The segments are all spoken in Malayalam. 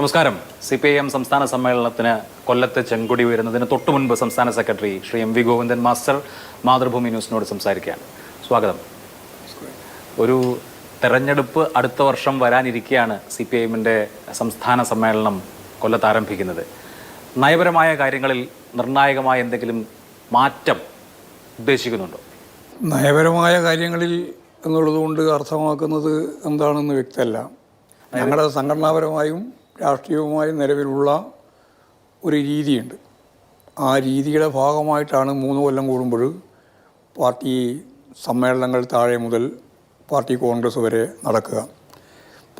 നമസ്കാരം. സി പി ഐ എം സംസ്ഥാന സമ്മേളനത്തിന് കൊല്ലത്ത് ചെങ്കൊടി ഉയരുന്നതിന് തൊട്ടു മുൻപ് സംസ്ഥാന secretary Shri M V Govindan master Mathrubhumi ന്യൂസിനോട് സംസാരിക്കുകയാണ്. സ്വാഗതം. ഒരു തെരഞ്ഞെടുപ്പ് അടുത്ത വർഷം വരാനിരിക്കെയാണ് സി പി ഐ എമ്മിന്റെ സംസ്ഥാന സമ്മേളനം കൊല്ലത്ത് ആരംഭിക്കുന്നത്. നയപരമായ കാര്യങ്ങളിൽ നിർണായകമായ എന്തെങ്കിലും മാറ്റം ഉദ്ദേശിക്കുന്നുണ്ടോ? നയപരമായ കാര്യങ്ങളിൽ എന്നുള്ളതുകൊണ്ട് അർത്ഥമാക്കുന്നത് എന്താണെന്ന് വ്യക്തമല്ല. ഞങ്ങളുടെ സംഘടനാപരമായും രാഷ്ട്രീയവുമായും നിലവിലുള്ള ഒരു രീതിയുണ്ട്. ആ രീതിയുടെ ഭാഗമായിട്ടാണ് മൂന്ന് കൊല്ലം കൂടുമ്പോൾ പാർട്ടി സമ്മേളനങ്ങൾ താഴെ മുതൽ പാർട്ടി കോൺഗ്രസ് വരെ നടക്കുക.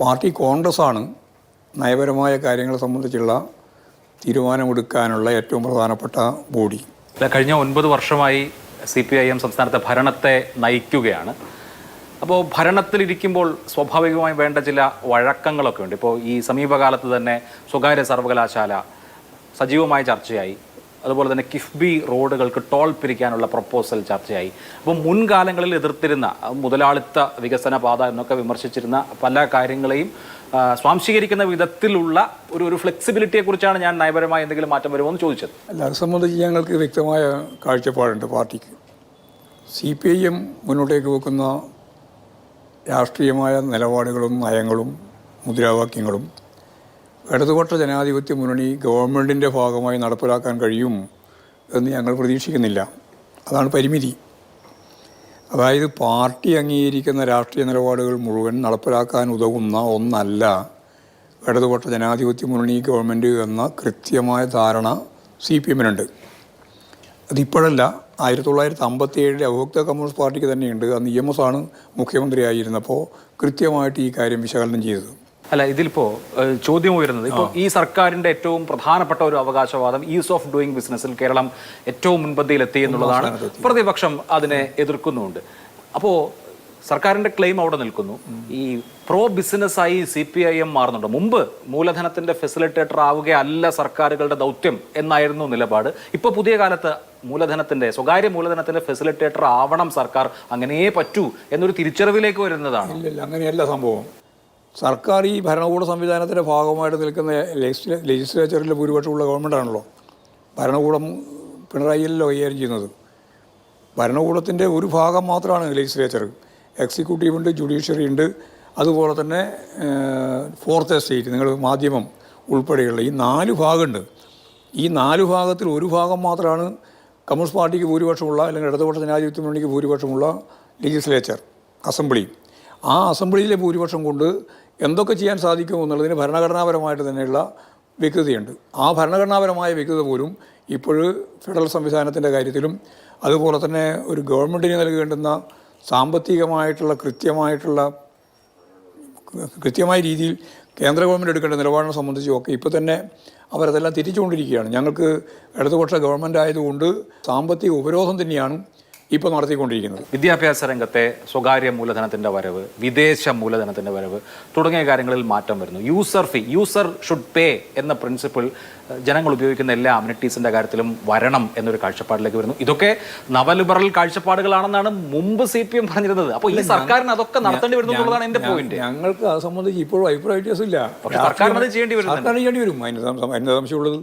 പാർട്ടി കോൺഗ്രസ്സാണ് നയപരമായ കാര്യങ്ങളെ സംബന്ധിച്ചുള്ള തീരുമാനമെടുക്കാനുള്ള ഏറ്റവും പ്രധാനപ്പെട്ട ബോഡി. കഴിഞ്ഞ ഒൻപത് വർഷമായി സി പി ഐ എം സംസ്ഥാനത്തെ ഭരണത്തെ നയിക്കുകയാണ്. അപ്പോൾ ഭരണത്തിലിരിക്കുമ്പോൾ സ്വാഭാവികമായും വേണ്ട ചില വഴക്കങ്ങളൊക്കെ ഉണ്ട്. ഇപ്പോൾ ഈ സമീപകാലത്ത് തന്നെ സ്വകാര്യ സർവകലാശാല സജീവമായ ചർച്ചയായി. അതുപോലെ തന്നെ കിഫ്ബി റോഡുകൾക്ക് ടോൾ പിരിക്കാനുള്ള പ്രപ്പോസൽ ചർച്ചയായി. അപ്പോൾ മുൻകാലങ്ങളിൽ എതിർത്തിരുന്ന മുതലാളിത്ത വികസന പാത എന്നൊക്കെ വിമർശിച്ചിരുന്ന പല കാര്യങ്ങളെയും സ്വാംശീകരിക്കുന്ന വിധത്തിലുള്ള ഒരു ഒരു ഫ്ലെക്സിബിലിറ്റിയെ കുറിച്ചാണ് ഞാൻ നയപരമായ എന്തെങ്കിലും മാറ്റം വരുമോ എന്ന് ചോദിച്ചത്. അല്ല അത് സംബന്ധിച്ച് ഞങ്ങൾക്ക് വ്യക്തമായ കാഴ്ചപ്പാടുണ്ട് പാർട്ടിക്ക്. സി പി ഐ എം മുന്നോട്ടേക്ക് വെക്കുന്ന രാഷ്ട്രീയമായ നിലപാടുകളും നയങ്ങളും മുദ്രാവാക്യങ്ങളും ഇടതുപക്ഷ ജനാധിപത്യ മുന്നണി ഗവൺമെന്റിന്റെ ഭാഗമായി നടപ്പിലാക്കാൻ കഴിയും എന്ന് ഞങ്ങൾ പ്രതീക്ഷിക്കുന്നില്ല. അതാണ് പരിമിതി. അതായത് പാർട്ടി അംഗീകരിക്കുന്ന രാഷ്ട്രീയ നിലപാടുകൾ മുഴുവൻ നടപ്പിലാക്കാൻ ഉതകുന്ന ഒന്നല്ല ഇടതുപക്ഷ ജനാധിപത്യ മുന്നണി ഗവൺമെന്റ് എന്ന കൃത്യമായ ധാരണ സി പി എമ്മിനുണ്ട്. അതിപ്പോഴല്ല ആയിരത്തി തൊള്ളായിരത്തി അമ്പത്തി ഏഴിലെ ഉപഭോക്തൃ കമ്മ്യൂണിസ്റ്റ് പാർട്ടിക്ക് തന്നെയുണ്ട്. അന്ന് ഇ എം എസ് ആണ് മുഖ്യമന്ത്രിയായിരുന്നപ്പോൾ കൃത്യമായിട്ട് ഈ കാര്യം വിശകലനം ചെയ്തത്. അല്ല ഇതിലിപ്പോ ചോദ്യം ഉയരുന്നത്. ഇപ്പോൾ ഈ സർക്കാരിന്റെ ഏറ്റവും പ്രധാനപ്പെട്ട ഒരു അവകാശവാദം ഈസ് ഓഫ് ഡൂയിങ് ബിസിനസ്സിൽ കേരളം ഏറ്റവും മുൻപന്തിയിൽ എത്തി എന്നുള്ളതാണ് പ്രതിപക്ഷം അതിനെ എതിർക്കുന്നുണ്ട്. അപ്പോൾ സർക്കാരിന്റെ ക്ലെയിം അവിടെ നിൽക്കുന്നു. ഈ പ്രോ ബിസിനസ്സായി സി പി ഐ എം മാറുന്നുണ്ട്. മുമ്പ് മൂലധനത്തിന്റെ ഫെസിലിറ്റേറ്റർ ആവുകയല്ല സർക്കാരുകളുടെ ദൗത്യം എന്നായിരുന്നു നിലപാട്. ഇപ്പോൾ പുതിയ കാലത്ത് മൂലധനത്തിന്റെ സ്വകാര്യ മൂലധനത്തിന്റെ ഫെസിലിറ്റേറ്റർ ആവണം സർക്കാർ അങ്ങനെയേ പറ്റൂ എന്നൊരു തിരിച്ചറിവിലേക്ക് വരുന്നതാണ്. അങ്ങനെയല്ല സംഭവം. സർക്കാർ ഈ ഭരണകൂട സംവിധാനത്തിന്റെ ഭാഗമായിട്ട് നിൽക്കുന്ന ലെജിസ്ലേച്ചറിലെ ഭൂരിപക്ഷമുള്ള ഗവൺമെന്റാണല്ലോ ഭരണകൂടം പിണറായിയല്ലോ കൈകാര്യം ചെയ്യുന്നത്. ഭരണകൂടത്തിന്റെ ഒരു ഭാഗം മാത്രമാണ് ലെജിസ്ലേച്ചർ. എക്സിക്യൂട്ടീവ് ഉണ്ട് ജുഡീഷ്യറി ഉണ്ട് അതുപോലെ തന്നെ ഫോർത്ത് എസ്റ്റേറ്റ് നിങ്ങൾ മാധ്യമം ഉൾപ്പെടെയുള്ള ഈ നാല് ഭാഗമുണ്ട്. ഈ നാല് ഭാഗത്തിൽ ഒരു ഭാഗം മാത്രമാണ് കമ്മ്യൂണിസ്റ്റ് പാർട്ടിക്ക് ഭൂരിപക്ഷമുള്ള അല്ലെങ്കിൽ ഇടതുപക്ഷ ജനാധിപത്യ മുന്നണിക്ക് ഭൂരിപക്ഷമുള്ള ലെജിസ്ലേച്ചർ അസംബ്ലി ആ അസംബ്ലിയിലെ ഭൂരിപക്ഷം കൊണ്ട് എന്തൊക്കെ ചെയ്യാൻ സാധിക്കും എന്നുള്ളതിന് ഭരണഘടനാപരമായിട്ട് തന്നെയുള്ള വ്യക്തതയുണ്ട്. ആ ഭരണഘടനാപരമായ വ്യക്തത പോലും ഇപ്പോൾ ഫെഡറൽ സംവിധാനത്തിന്റെ കാര്യത്തിലും അതുപോലെ തന്നെ ഒരു ഗവൺമെന്റിന് നൽകേണ്ടുന്ന സാമ്പത്തികമായിട്ടുള്ള കൃത്യമായിട്ടുള്ള കൃത്യമായ രീതിയിൽ കേന്ദ്ര ഗവൺമെന്റ് എടുക്കേണ്ട നിലപാടിനെ സംബന്ധിച്ചും ഒക്കെ ഇപ്പോൾ തന്നെ അവരതെല്ലാം തിരിച്ചുകൊണ്ടിരിക്കുകയാണ്. ഞങ്ങൾക്ക് ഇടതുപക്ഷ ഗവൺമെന്റ് ആയതുകൊണ്ട് സാമ്പത്തിക ഉപരോധം തന്നെയാണ് ഇപ്പോൾ നടത്തിക്കൊണ്ടിരിക്കുന്നത്. വിദ്യാഭ്യാസ രംഗത്തെ സ്വകാര്യ മൂലധനത്തിന്റെ വരവ് വിദേശ മൂലധനത്തിന്റെ വരവ് തുടങ്ങിയ കാര്യങ്ങളിൽ മാറ്റം വരുന്നു. User fee user should pay എന്ന പ്രിൻസിപ്പിൾ ജനങ്ങൾ ഉപയോഗിക്കുന്ന എല്ലാ അമ്യൂണിറ്റീസിന്റെ കാര്യത്തിലും വരണം എന്നൊരു കാഴ്ചപ്പാടിലേക്ക് വരുന്നു. ഇതൊക്കെ നവലിബറൽ കാഴ്ചപ്പാടുകളാണെന്നാണ് മുമ്പ് സി പി എം പറഞ്ഞിരുന്നത്. അപ്പോൾ ഈ സർക്കാരിന് അതൊക്കെ നടത്തേണ്ടി വരുന്നു എന്നുള്ളതാണ് എന്റെ പോയിന്റ് ഞങ്ങൾക്ക് അത് സംബന്ധിച്ച് ഇപ്പോഴും അഭിപ്രായ വ്യത്യാസമില്ല. സർക്കാരിന് അത് ചെയ്യേണ്ടി വരും സർക്കാരിന് ചെയ്യേണ്ടി വരും. അതിന് സംശയമുള്ളത്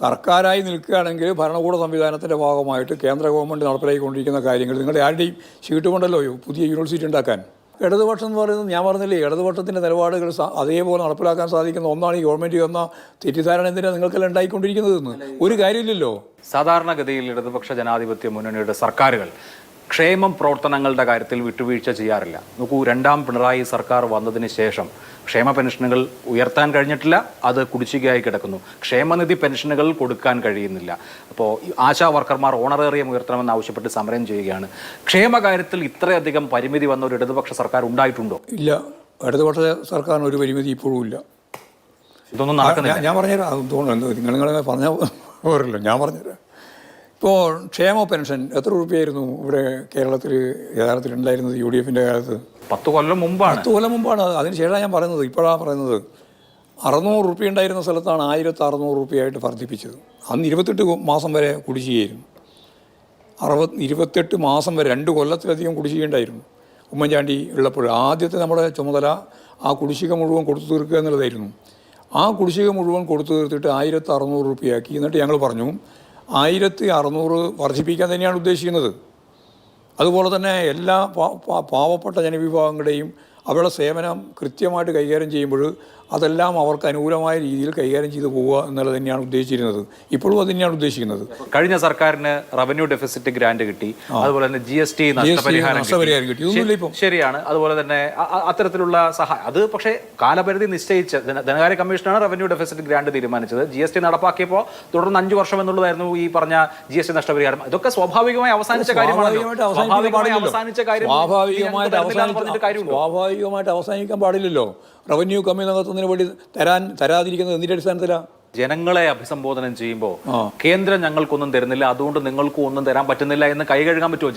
സർക്കാരായി നിൽക്കുകയാണെങ്കിൽ ഭരണകൂട സംവിധാനത്തിന്റെ ഭാഗമായിട്ട് കേന്ദ്ര ഗവൺമെന്റ് നടപ്പിലാക്കിക്കൊണ്ടിരിക്കുന്ന കാര്യങ്ങൾ നിങ്ങൾ ആരുടെയും ഷീട്ട് കൊണ്ടല്ലോ പുതിയ യൂണിവേഴ്സിറ്റി ഉണ്ടാക്കാൻ. ഇടതുപക്ഷം എന്ന് പറയുന്നത് ഞാൻ പറഞ്ഞില്ലേ ഇടതുപക്ഷത്തിന്റെ നിലപാടുകൾ അതേപോലെ നടപ്പിലാക്കാൻ സാധിക്കുന്ന ഒന്നാണ് ഈ ഗവൺമെന്റ് എന്ന തെറ്റിദ്ധാരണ എന്തിനാണ് നിങ്ങൾക്കെല്ലാം ഉണ്ടായിക്കൊണ്ടിരിക്കുന്നതെന്ന്. ഒരു കാര്യമില്ലല്ലോ. സാധാരണഗതിയിൽ ഇടതുപക്ഷ ജനാധിപത്യ മുന്നണിയുടെ സർക്കാരുകൾ ക്ഷേമം പ്രവർത്തനങ്ങളുടെ കാര്യത്തിൽ വിട്ടുവീഴ്ച ചെയ്യാറില്ല. നോക്കൂ രണ്ടാം പിണറായി സർക്കാർ വന്നതിന് ശേഷം ക്ഷേമ പെൻഷനുകൾ ഉയർത്താൻ കഴിഞ്ഞിട്ടില്ല അത് കുടിശ്ശികയായി കിടക്കുന്നു. ക്ഷേമനിധി പെൻഷനുകൾ കൊടുക്കാൻ കഴിയുന്നില്ല. അപ്പോൾ ആശാ വർക്കർമാർ ഓണറേറിയം ഉയർത്തണമെന്ന് ആവശ്യപ്പെട്ട് സമരം ചെയ്യുകയാണ്. ക്ഷേമകാര്യത്തിൽ ഇത്രയധികം പരിമിതി വന്ന ഒരു ഇടതുപക്ഷ സർക്കാർ ഉണ്ടായിട്ടുണ്ടോ? ഇല്ല. ഇടതുപക്ഷ സർക്കാരിന് ഒരു പരിമിതി ഇപ്പോഴും ഇല്ല. ഇതൊന്നും നടക്കുന്നില്ല. ഞാൻ പറഞ്ഞുതരാം. തോന്നുന്നു നിങ്ങൾ നിങ്ങൾ പറഞ്ഞാൽ പോരല്ലോ. ഞാൻ പറഞ്ഞുതരാം. ഇപ്പോൾ ക്ഷേമ പെൻഷൻ എത്ര രൂപയായിരുന്നു ഇവിടെ കേരളത്തിൽ യഥാർത്ഥത്തിൽ ഉണ്ടായിരുന്നത് യു ഡി എഫിന്റെ കാലത്ത്? പത്ത് കൊല്ലം മുമ്പാണ്. പത്ത് കൊല്ലം മുമ്പാണ്. അതിനുശേഷമാണ് അതിന് ശേഷമാണ് ഞാൻ പറയുന്നത്. ഇപ്പോഴാണ് പറയുന്നത്. അറുന്നൂറ് റുപ്യ ഉണ്ടായിരുന്ന സ്ഥലത്താണ് ആയിരത്തി അറുന്നൂറ് റുപ്യയായിട്ട് വർദ്ധിപ്പിച്ചത്. അന്ന് ഇരുപത്തെട്ട് മാസം വരെ കുടിശ്ശികയായിരുന്നു അറുപത് ഇരുപത്തെട്ട് മാസം വരെ രണ്ട് കൊല്ലത്തിലധികം കുടിശ്ശികയുണ്ടായിരുന്നു ഉമ്മൻചാണ്ടി ഉള്ളപ്പോൾ ആദ്യത്തെ നമ്മുടെ ചുമതല ആ കുടിശ്ശിക മുഴുവൻ കൊടുത്തു തീർക്കുക എന്നുള്ളതായിരുന്നു. ആ കുടിശ്ശിക മുഴുവൻ കൊടുത്തു തീർത്തിട്ട് ആയിരത്തി അറുന്നൂറ് റുപ്യയാക്കി എന്നിട്ട് ഞങ്ങൾ പറഞ്ഞു ആയിരത്തി അറുന്നൂറ് വർദ്ധിപ്പിക്കാൻ തന്നെയാണ് ഉദ്ദേശിക്കുന്നത്. അതുപോലെ തന്നെ എല്ലാ പാവപ്പെട്ട ജനവിഭാഗങ്ങളുടെയും അവരുടെ സേവനം കൃത്യമായിട്ട് കൈകാര്യം ചെയ്യുമ്പോൾ അതെല്ലാം അവർക്ക് അനുകൂലമായ രീതിയിൽ കൈകാര്യം ചെയ്തു പോവുക എന്നുള്ളത് തന്നെയാണ് ഉദ്ദേശിച്ചിരുന്നത്. ഇപ്പോഴും അത് തന്നെയാണ് ഉദ്ദേശിക്കുന്നത്. കഴിഞ്ഞ സർക്കാരിന് റവന്യൂ ഡെഫിസിറ്റ് ഗ്രാന്റ് കിട്ടി. അതുപോലെ തന്നെ ജി എസ് ടി നഷ്ടപരിഹാരം കിട്ടി. ശരിയാണ്. അതുപോലെ തന്നെ അത്തരത്തിലുള്ള സഹായം. അത് പക്ഷേ കാലപരിധി നിശ്ചയിച്ച ധനകാര്യ കമ്മീഷനാണ് റവന്യൂ ഡെഫിസിറ്റ് ഗ്രാന്റ് തീരുമാനിച്ചത്. ജി എസ് ടി നടപ്പാക്കിയപ്പോൾ തുടർന്ന് അഞ്ച് വർഷം എന്നുള്ളതായിരുന്നു ഈ പറഞ്ഞ ജി എസ് ടി നഷ്ടപരിഹാരം. ഇതൊക്കെ സ്വാഭാവികമായി അവസാനിച്ച കാര്യമാണ് സ്വാഭാവികമായിട്ട് അവസാനിക്കാൻ പാടില്ലല്ലോ. റവന്യൂ കമ്മി നടത്തുന്നതിന് വേണ്ടി തരാൻ തരാതിരിക്കുന്നത് എന്തിന്റെ അടിസ്ഥാനത്തിലാണ് ജനങ്ങളെ അഭിസംബോധനം ചെയ്യുമ്പോൾ. കേന്ദ്രം ഞങ്ങൾക്കൊന്നും തരുന്നില്ല. അതുകൊണ്ട് നിങ്ങൾക്കും ഒന്നും തരാൻ പറ്റുന്നില്ല എന്ന് കൈ കഴുകാൻ പറ്റുമോ?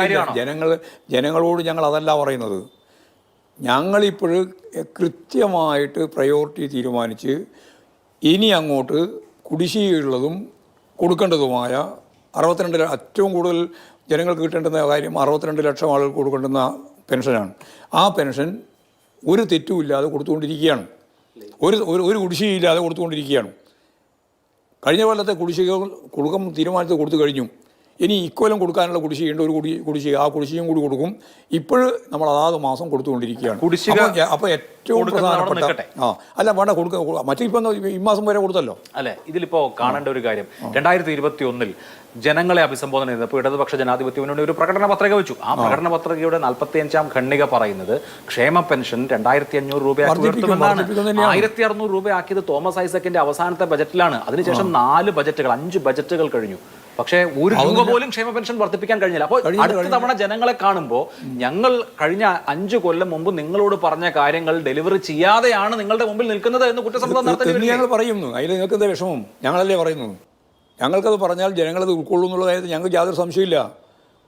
കാര്യമാണോ? ജനങ്ങൾ ജനങ്ങളോട് ഞങ്ങൾ അതല്ല പറയുന്നത്. ഞങ്ങളിപ്പോൾ കൃത്യമായിട്ട് പ്രയോറിറ്റി തീരുമാനിച്ച് ഇനി അങ്ങോട്ട് കുടിശ്ശികയുള്ളതും കൊടുക്കേണ്ടതുമായ അറുപത്തിരണ്ട് ഏറ്റവും കൂടുതൽ ജനങ്ങൾക്ക് കിട്ടേണ്ടുന്ന കാര്യം അറുപത്തിരണ്ട് ലക്ഷം ആളുകൾ കൊടുക്കേണ്ടുന്ന പെൻഷനാണ്. ആ പെൻഷൻ ഒരു തെറ്റുമില്ലാതെ കൊടുത്തുകൊണ്ടിരിക്കുകയാണ്. ഒരു ഒരു കുടിശ്ശികയില്ലാതെ കൊടുത്തുകൊണ്ടിരിക്കുകയാണ്. കഴിഞ്ഞ കൊല്ലത്തെ കുടിശ്ശിക കൊടുക്കം തീരുമാനത്തിൽ കൊടുത്തു കഴിഞ്ഞു. ഇനി ഇക്കോലം കൊടുക്കാനുള്ള കുടിശ്ശികയുണ്ട് ഒരു കുടി കുടിശ്ശിക ആ കുടിശ്ശികയും കൂടി കൊടുക്കും. ഇപ്പോൾ നമ്മൾ അതാത് മാസം കൊടുത്തുകൊണ്ടിരിക്കുകയാണ്. കുടിശ്ശിക അപ്പോൾ ഏറ്റവും പ്രധാനപ്പെട്ട. ആ അല്ല വേണ്ട കൊടുക്കുക മറ്റിപ്പം ഈ മാസം വരെ കൊടുത്തല്ലോ. അല്ലെ ഇതിലിപ്പോ കാണേണ്ട ഒരു കാര്യം. രണ്ടായിരത്തി ഇരുപത്തി ഒന്നിൽ ജനങ്ങളെ അഭിസംബോധന ചെയ്തപ്പോൾ ഇടതുപക്ഷ ജനാധിപത്യ മുന്നണി ഒരു പ്രകടന പത്രിക വെച്ചു. ആ പ്രകടന പത്രികയുടെ നാൽപ്പത്തി അഞ്ചാം ഖണ്ഡിക പറയുന്നത് ക്ഷേമ പെൻഷൻ രണ്ടായിരത്തി അഞ്ഞൂറ് രൂപയാക്കി ഉയർത്തുമെന്നാണ്. ആയിരത്തി അറുന്നൂറ് രൂപയാക്കിയത് തോമസ് ഐസക്കിന്റെ അവസാനത്തെ ബജറ്റിലാണ്. അതിനുശേഷം നാല് ബജറ്റുകൾ അഞ്ച് ബജറ്റുകൾ കഴിഞ്ഞു. പക്ഷേ ഒരു രൂപ പോലും ക്ഷേമ പെൻഷൻ വർദ്ധിപ്പിക്കാൻ കഴിഞ്ഞില്ല. അപ്പോൾ അടുത്ത തവണ ജനങ്ങളെ കാണുമ്പോൾ ഞങ്ങൾ കഴിഞ്ഞ അഞ്ച് കൊല്ലം മുമ്പ് നിങ്ങളോട് പറഞ്ഞ കാര്യങ്ങൾ ഡെലിവറി ചെയ്യാതെയാണ് നിങ്ങളുടെ മുമ്പിൽ നിൽക്കുന്നത് എന്ന് കുറ്റസമ്മതം ഞങ്ങൾ പറയുന്നു. അതിൽ നിങ്ങൾക്ക് എന്താ വിഷമം? ഞങ്ങളല്ലേ പറയുന്നു. ഞങ്ങൾക്കത് പറഞ്ഞാൽ ജനങ്ങളത് ഉൾക്കൊള്ളും എന്നുള്ള കാര്യത്തിൽ ഞങ്ങൾക്ക് യാതൊരു സംശയമില്ല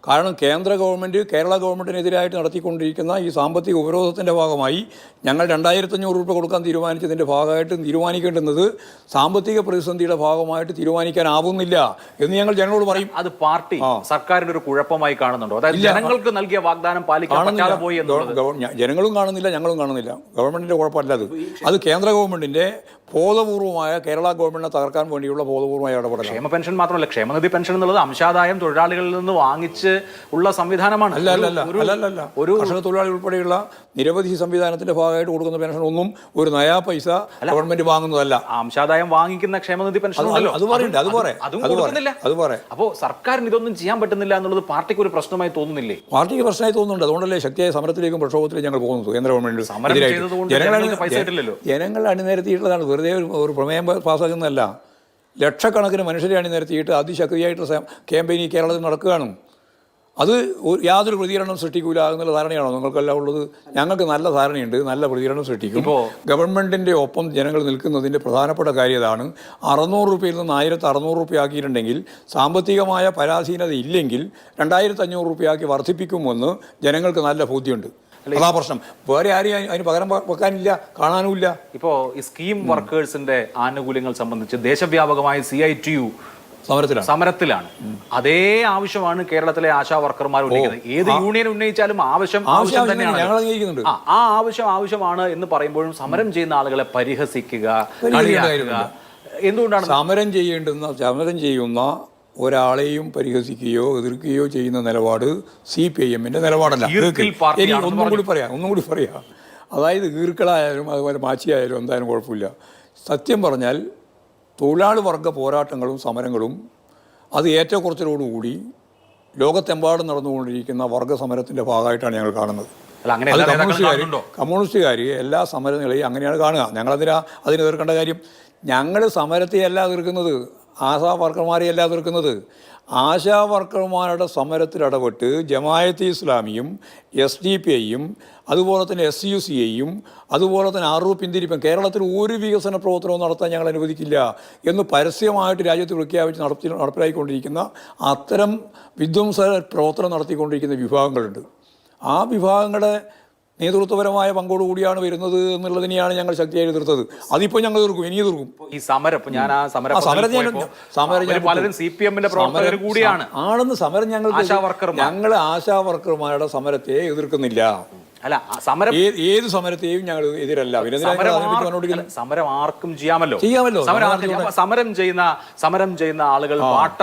കാരണം കേന്ദ്ര ഗവൺമെന്റ് കേരള ഗവൺമെന്റിനെതിരായിട്ട് നടത്തിക്കൊണ്ടിരിക്കുന്ന ഈ സാമ്പത്തിക ഉപരോധത്തിന്റെ ഭാഗമായി ഞങ്ങൾ രണ്ടായിരത്തഞ്ഞൂറ് രൂപ കൊടുക്കാൻ തീരുമാനിച്ചതിന്റെ ഭാഗമായിട്ട് തീരുമാനിക്കേണ്ടുന്നത് സാമ്പത്തിക പ്രതിസന്ധിയുടെ ഭാഗമായിട്ട് തീരുമാനിക്കാനാവുന്നില്ല എന്ന് ഞങ്ങൾ ജനങ്ങളോട് പറയും. അത് പാർട്ടി സർക്കാരിന്റെ ഒരു കുഴപ്പമായി കാണുന്നുണ്ടോ. അതായത് ജനങ്ങൾക്ക് നൽകിയ വാഗ്ദാനം പാലിക്കാൻ പോയി ജനങ്ങളും കാണുന്നില്ല ഞങ്ങളും കാണുന്നില്ല. ഗവൺമെന്റിന്റെ കുഴപ്പമല്ല അത്. അത് കേന്ദ്ര ഗവൺമെന്റിന്റെ ബോധപൂർവമായ കേരള ഗവൺമെന്റിനെ തകർക്കാൻ വേണ്ടിയുള്ള ബോധപൂർവമായ ഇടപെടൽ ക്ഷേമ പെൻഷൻ മാത്രമല്ല ക്ഷേമനിധി പെൻഷൻ എന്നുള്ളത് അംശാദായം തൊഴിലാളികളിൽ നിന്ന് വാങ്ങിച്ച് ഉള്ള സംവിധാനമാണ്. അല്ല അല്ല അല്ല ഒരു- കർഷക തൊഴിലാളി ഉൾപ്പെടെയുള്ള നിരവധി സംവിധാനത്തിന്റെ ഭാഗമായിട്ട് കൊടുക്കുന്ന പെൻഷൻ ഒന്നും ഒരു നയാ പൈസ ഗവൺമെന്റ് വാങ്ങുന്നതല്ല. അംശാദായം വാങ്ങിക്കുന്ന ക്ഷേമനിധി പെൻഷൻ അത് പറയണ്ടേ അത് അതും കൊടുക്കുന്നില്ല. അത് പറ. അപ്പോ സർക്കാരിന് ഇതൊന്നും ചെയ്യാൻ പറ്റുന്നില്ല എന്നുള്ളത് പാർട്ടിക്ക് ഒരു പ്രശ്നമായി തോന്നുന്നില്ലേ? പാർട്ടിക്ക് പ്രശ്നമായി തോന്നുന്നുണ്ട്. അതുകൊണ്ടല്ലേ ശക്തിയായ സമരത്തിലേക്കും പ്രക്ഷോഭത്തിലേക്കും ഞങ്ങൾ പോകുന്നത് കേന്ദ്ര ഗവൺമെന്റ് ജനങ്ങൾ അണിനിരത്തിയിട്ടുള്ളതാണ്. വെറുതെ ഒരു പ്രമേയം പാസ്സാക്കുന്നതല്ല ലക്ഷക്കണക്കിന് മനുഷ്യരെ അണിനിരത്തിയിട്ട് അതിശക്തിയായിട്ടുള്ള ക്യാമ്പയിൻ ഈ കേരളത്തിൽ നടക്കുകയാണ്. അത് യാതൊരു പ്രതികരണം സൃഷ്ടിക്കൂല എന്നുള്ള ധാരണയാണോ? നിങ്ങൾക്കെല്ലാം ഉള്ളത് ഞങ്ങൾക്ക് നല്ല ധാരണയുണ്ട് നല്ല പ്രതികരണം സൃഷ്ടിക്കും. ഇപ്പോൾ ഗവൺമെന്റിന്റെ ഒപ്പം ജനങ്ങൾ നിൽക്കുന്നതിന്റെ പ്രധാനപ്പെട്ട കാര്യം ഇതാണ്. അറുന്നൂറ് രൂപയിൽ നിന്ന് ആയിരത്തി അറുന്നൂറ് രൂപ ആക്കിയിട്ടുണ്ടെങ്കിൽ സാമ്പത്തികമായ പരാധീനത ഇല്ലെങ്കിൽ രണ്ടായിരത്തി അഞ്ഞൂറ് രൂപയാക്കി വർദ്ധിപ്പിക്കുമെന്ന് ജനങ്ങൾക്ക് നല്ല ബോധ്യമുണ്ട്. അതാ പ്രശ്നം. വേറെ ആരെയും അതിന് അതിന് പകരം വെക്കാനില്ല കാണാനുമില്ല. ഇപ്പോൾ ഈ സ്കീം വർക്കേഴ്സിന്റെ ആനുകൂല്യങ്ങൾ സംബന്ധിച്ച് ദേശവ്യാപകമായ സി ഐ ടി യു സമരത്തിലാണ്. സമരത്തിലാണ്. അതേ ആവശ്യമാണ് കേരളത്തിലെ ആശാ വർക്കർമാർ ഉന്നയിക്കുന്നത്. ഏത് യൂണിയൻ ഉന്നയിച്ചാലും ആവശ്യം ആവശ്യം തന്നെയാണ്. ആ ആവശ്യം ആവശ്യമാണ് എന്ന് പറയുമ്പോഴും സമരം ചെയ്യുന്ന ആളുകളെ പരിഹസിക്കുക എന്തുകൊണ്ടാണ് സമരം ചെയ്യേണ്ടുന്ന സമരം ചെയ്യുന്ന ഒരാളെയും പരിഹസിക്കുകയോ എതിർക്കുകയോ ചെയ്യുന്ന നിലപാട് സി പി ഐ എമ്മിന്റെ നിലപാടല്ല ഒന്നും കൂടി പറയാം ഒന്നും കൂടി പറയാം. അതായത് ഈർക്കളായാലും അതുപോലെ മാച്ചിയായാലും എന്തായാലും കുഴപ്പമില്ല. സത്യം പറഞ്ഞാൽ തൊഴിലാളി വർഗ പോരാട്ടങ്ങളും സമരങ്ങളും അത് ഏറ്റക്കുറച്ചിലോടുകൂടി ലോകത്തെമ്പാടും നടന്നുകൊണ്ടിരിക്കുന്ന വർഗ സമരത്തിന്റെ ഭാഗമായിട്ടാണ് ഞങ്ങൾ കാണുന്നത്. അത് കമ്മ്യൂണിസ്റ്റുകാർ കമ്മ്യൂണിസ്റ്റുകാർ എല്ലാ സമരങ്ങളെയും അങ്ങനെയാണ് കാണുക. ഞങ്ങളതിനാ അതിന് എതിർക്കേണ്ട കാര്യം. ഞങ്ങൾ സമരത്തെയല്ല എതിർക്കുന്നത്. ആശാ വർക്കർമാരെയല്ല എതിർക്കുന്നത്. ആശാ സമരത്തിലിടപെട്ട് ജമായത്ത് ഇസ്ലാമിയും എസ് ഡി പി ഐയും അതുപോലെ തന്നെ എസ് യു സി ഐയും അതുപോലെ തന്നെ ആറു പിന്തിരിപ്പും കേരളത്തിൽ ഒരു വികസന പ്രവർത്തനവും നടത്താൻ ഞങ്ങൾ അനുവദിക്കില്ല എന്ന് പരസ്യമായിട്ട് രാജ്യത്ത് പ്രഖ്യാപിച്ച് നടത്തി നടപ്പിലാക്കിക്കൊണ്ടിരിക്കുന്ന അത്തരം വിധ്വംസ പ്രവർത്തനം നടത്തിക്കൊണ്ടിരിക്കുന്ന വിഭാഗങ്ങളുണ്ട്. ആ വിഭാഗങ്ങളുടെ നേതൃത്വപരമായ പങ്കോടുകൂടിയാണ് വരുന്നത് എന്നുള്ളതിനെയാണ് ഞങ്ങൾ ശക്തിയായി എതിർത്തത്. അതിപ്പോ ഞങ്ങൾ എതിർക്കും ഇനി എതിർക്കും. ഈ സമരം ഞാൻ ആ സമര സമരം ഞാൻ- സമരം പലരും സി പി എമ്മിന്റെ പ്രവർത്തകർ കൂടിയാണ്. ആണെന്ന് സമരം ഞങ്ങൾ ആശാ വർക്കർ ഞങ്ങൾ ആശാ വർക്കർമാരുടെ സമരത്തെ എതിർക്കുന്നില്ല. അല്ല സമരം ഏത് സമരത്തെയും ഞങ്ങൾ എതിരല്ല. സമരം ആർക്കും ചെയ്യാമല്ലോ. ചെയ്യാമല്ലോ. സമരം ചെയ്യുന്ന സമരം ചെയ്യുന്ന ആളുകൾ പാട്ട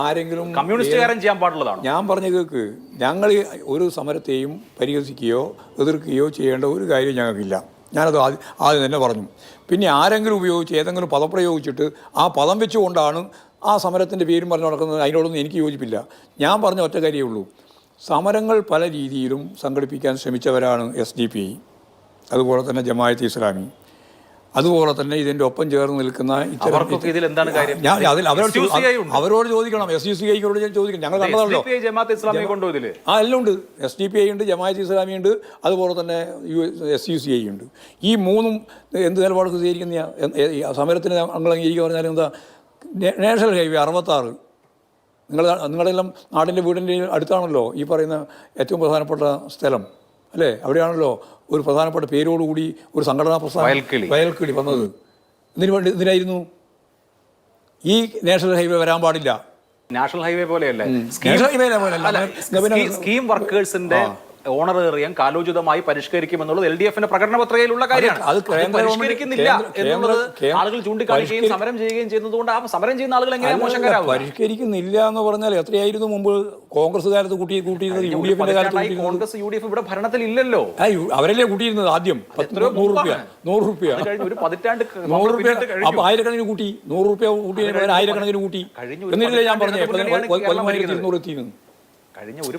ആരെങ്കിലും കമ്മ്യൂണിസ്റ്റുകാരൻ ചെയ്യാൻ പാടുള്ളതാണ്? ഞാൻ പറഞ്ഞ കേക്ക്. ഞങ്ങൾ ഒരു സമരത്തെയും പരിഹസിക്കുകയോ എതിർക്കുകയോ ചെയ്യേണ്ട ഒരു കാര്യം ഞങ്ങൾക്കില്ല. ഞാനത് ആദ്യം ആദ്യം തന്നെ പറഞ്ഞു. പിന്നെ ആരെങ്കിലും ഉപയോഗിച്ച് ഏതെങ്കിലും പദം പ്രയോഗിച്ചിട്ട് ആ പദം വെച്ചുകൊണ്ടാണ് ആ സമരത്തിന്റെ പേരും പറഞ്ഞു നടക്കുന്നത്. അതിനോടൊന്നും എനിക്ക് യോജിപ്പില്ല. ഞാൻ പറഞ്ഞ ഒറ്റ കാര്യമേ ഉള്ളൂ സമരങ്ങൾ പല രീതിയിലും സംഘടിപ്പിക്കാൻ ശ്രമിച്ചവരാണ് എസ് ഡി പി അതുപോലെ തന്നെ ജമായത്ത് ഇസ്ലാമി. അതുപോലെ തന്നെ ഇതിന്റെ ഒപ്പം ചേർന്ന് നിൽക്കുന്ന അവരോട് ചോദിക്കണം എസ് യു സി ഐക്കോട് ഞാൻ ചോദിക്കണം ഞങ്ങൾ കണ്ടതാണല്ലോ SDPI ജമാഅത്ത് ഇസ്ലാമിയെ കൊണ്ടു ഇതിൽ? ആ എല്ലാം ഉണ്ട്. എസ് ഡി പി ഐ ഉണ്ട് ജമാഅത്ത് ഇസ്ലാമി ഉണ്ട്. അതുപോലെ തന്നെ U S U C I ഉണ്ട്. ഈ മൂന്നും എന്ത് നിലപാട് സ്വീകരിക്കുന്ന സമരത്തിന് ഞങ്ങൾ അംഗീകരിക്കുക പറഞ്ഞാൽ എന്താ? നാഷണൽ ഹൈവേ അറുപത്താറ്. നിങ്ങൾ നിങ്ങളെല്ലാം നാടിന്റെ വീടിന്റെ അടുത്താണല്ലോ ഈ പറയുന്ന ഏറ്റവും പ്രധാനപ്പെട്ട സ്ഥലം. അല്ലേ? അവിടെയാണല്ലോ ഒരു പ്രധാനപ്പെട്ട പേരോടുകൂടി ഒരു സംഘടനാ പ്രസ്ഥാനം വയൽക്കിളി. വന്നത്. ഇതിനു വേണ്ടി ഇതിനായിരുന്നു ഈ നാഷണൽ ഹൈവേ വരാൻ പാടില്ല. നാഷണൽ ഹൈവേ പോലെയല്ലേ. സ്കീം വർക്കേഴ്സിന്റെ ഓണറേറിയം കാലോചിതമായി പരിഷ്കരിക്കുമെന്നുള്ളത് എൽ ഡി എഫിന്റെ പ്രകടന പത്രികയിലുള്ള കാര്യമാണ് അത് പരിഷ്കരിക്കുന്നില്ല എന്നുള്ളത് ആളുകൾ ചൂണ്ടിക്കാണിക്കുകയും സമരം ചെയ്യുകയും ചെയ്യുന്നതുകൊണ്ട് ആ സമരം ചെയ്യുന്ന ആളുകൾ എങ്ങനെ മോശക്കാരാണ് പരിഷ്കരിക്കുന്നില്ല എന്ന് പറഞ്ഞാൽ എത്രയായിരുന്നു മുമ്പ് കോൺഗ്രസ് കാലത്ത് കൂട്ടി കൂട്ടിയിരുന്നത്? യു ഡി എഫിന്റെ കാലത്ത് കോൺഗ്രസ് യു ഡി എഫ് ഇവിടെ ഭരണത്തിൽ ഇല്ലല്ലോ അവരല്ലേ കൂട്ടിയിരുന്നത് ആദ്യം? നൂറ് രൂപ. നൂറ് റുപ്യ. ഒരു പതിറ്റാണ്ട് നൂറ് റുപ്യ. അപ്പൊ ആയിരക്കണക്കിന് കൂട്ടി. നൂറ് രൂപ കൂട്ടി ആയിരക്കണക്കിന് കൂട്ടി. എന്നിട്ടില്ല ഞാൻ പറഞ്ഞു ഇരുന്നൂറ് എത്തിയിരുന്നു. കഴിഞ്ഞ ഒരു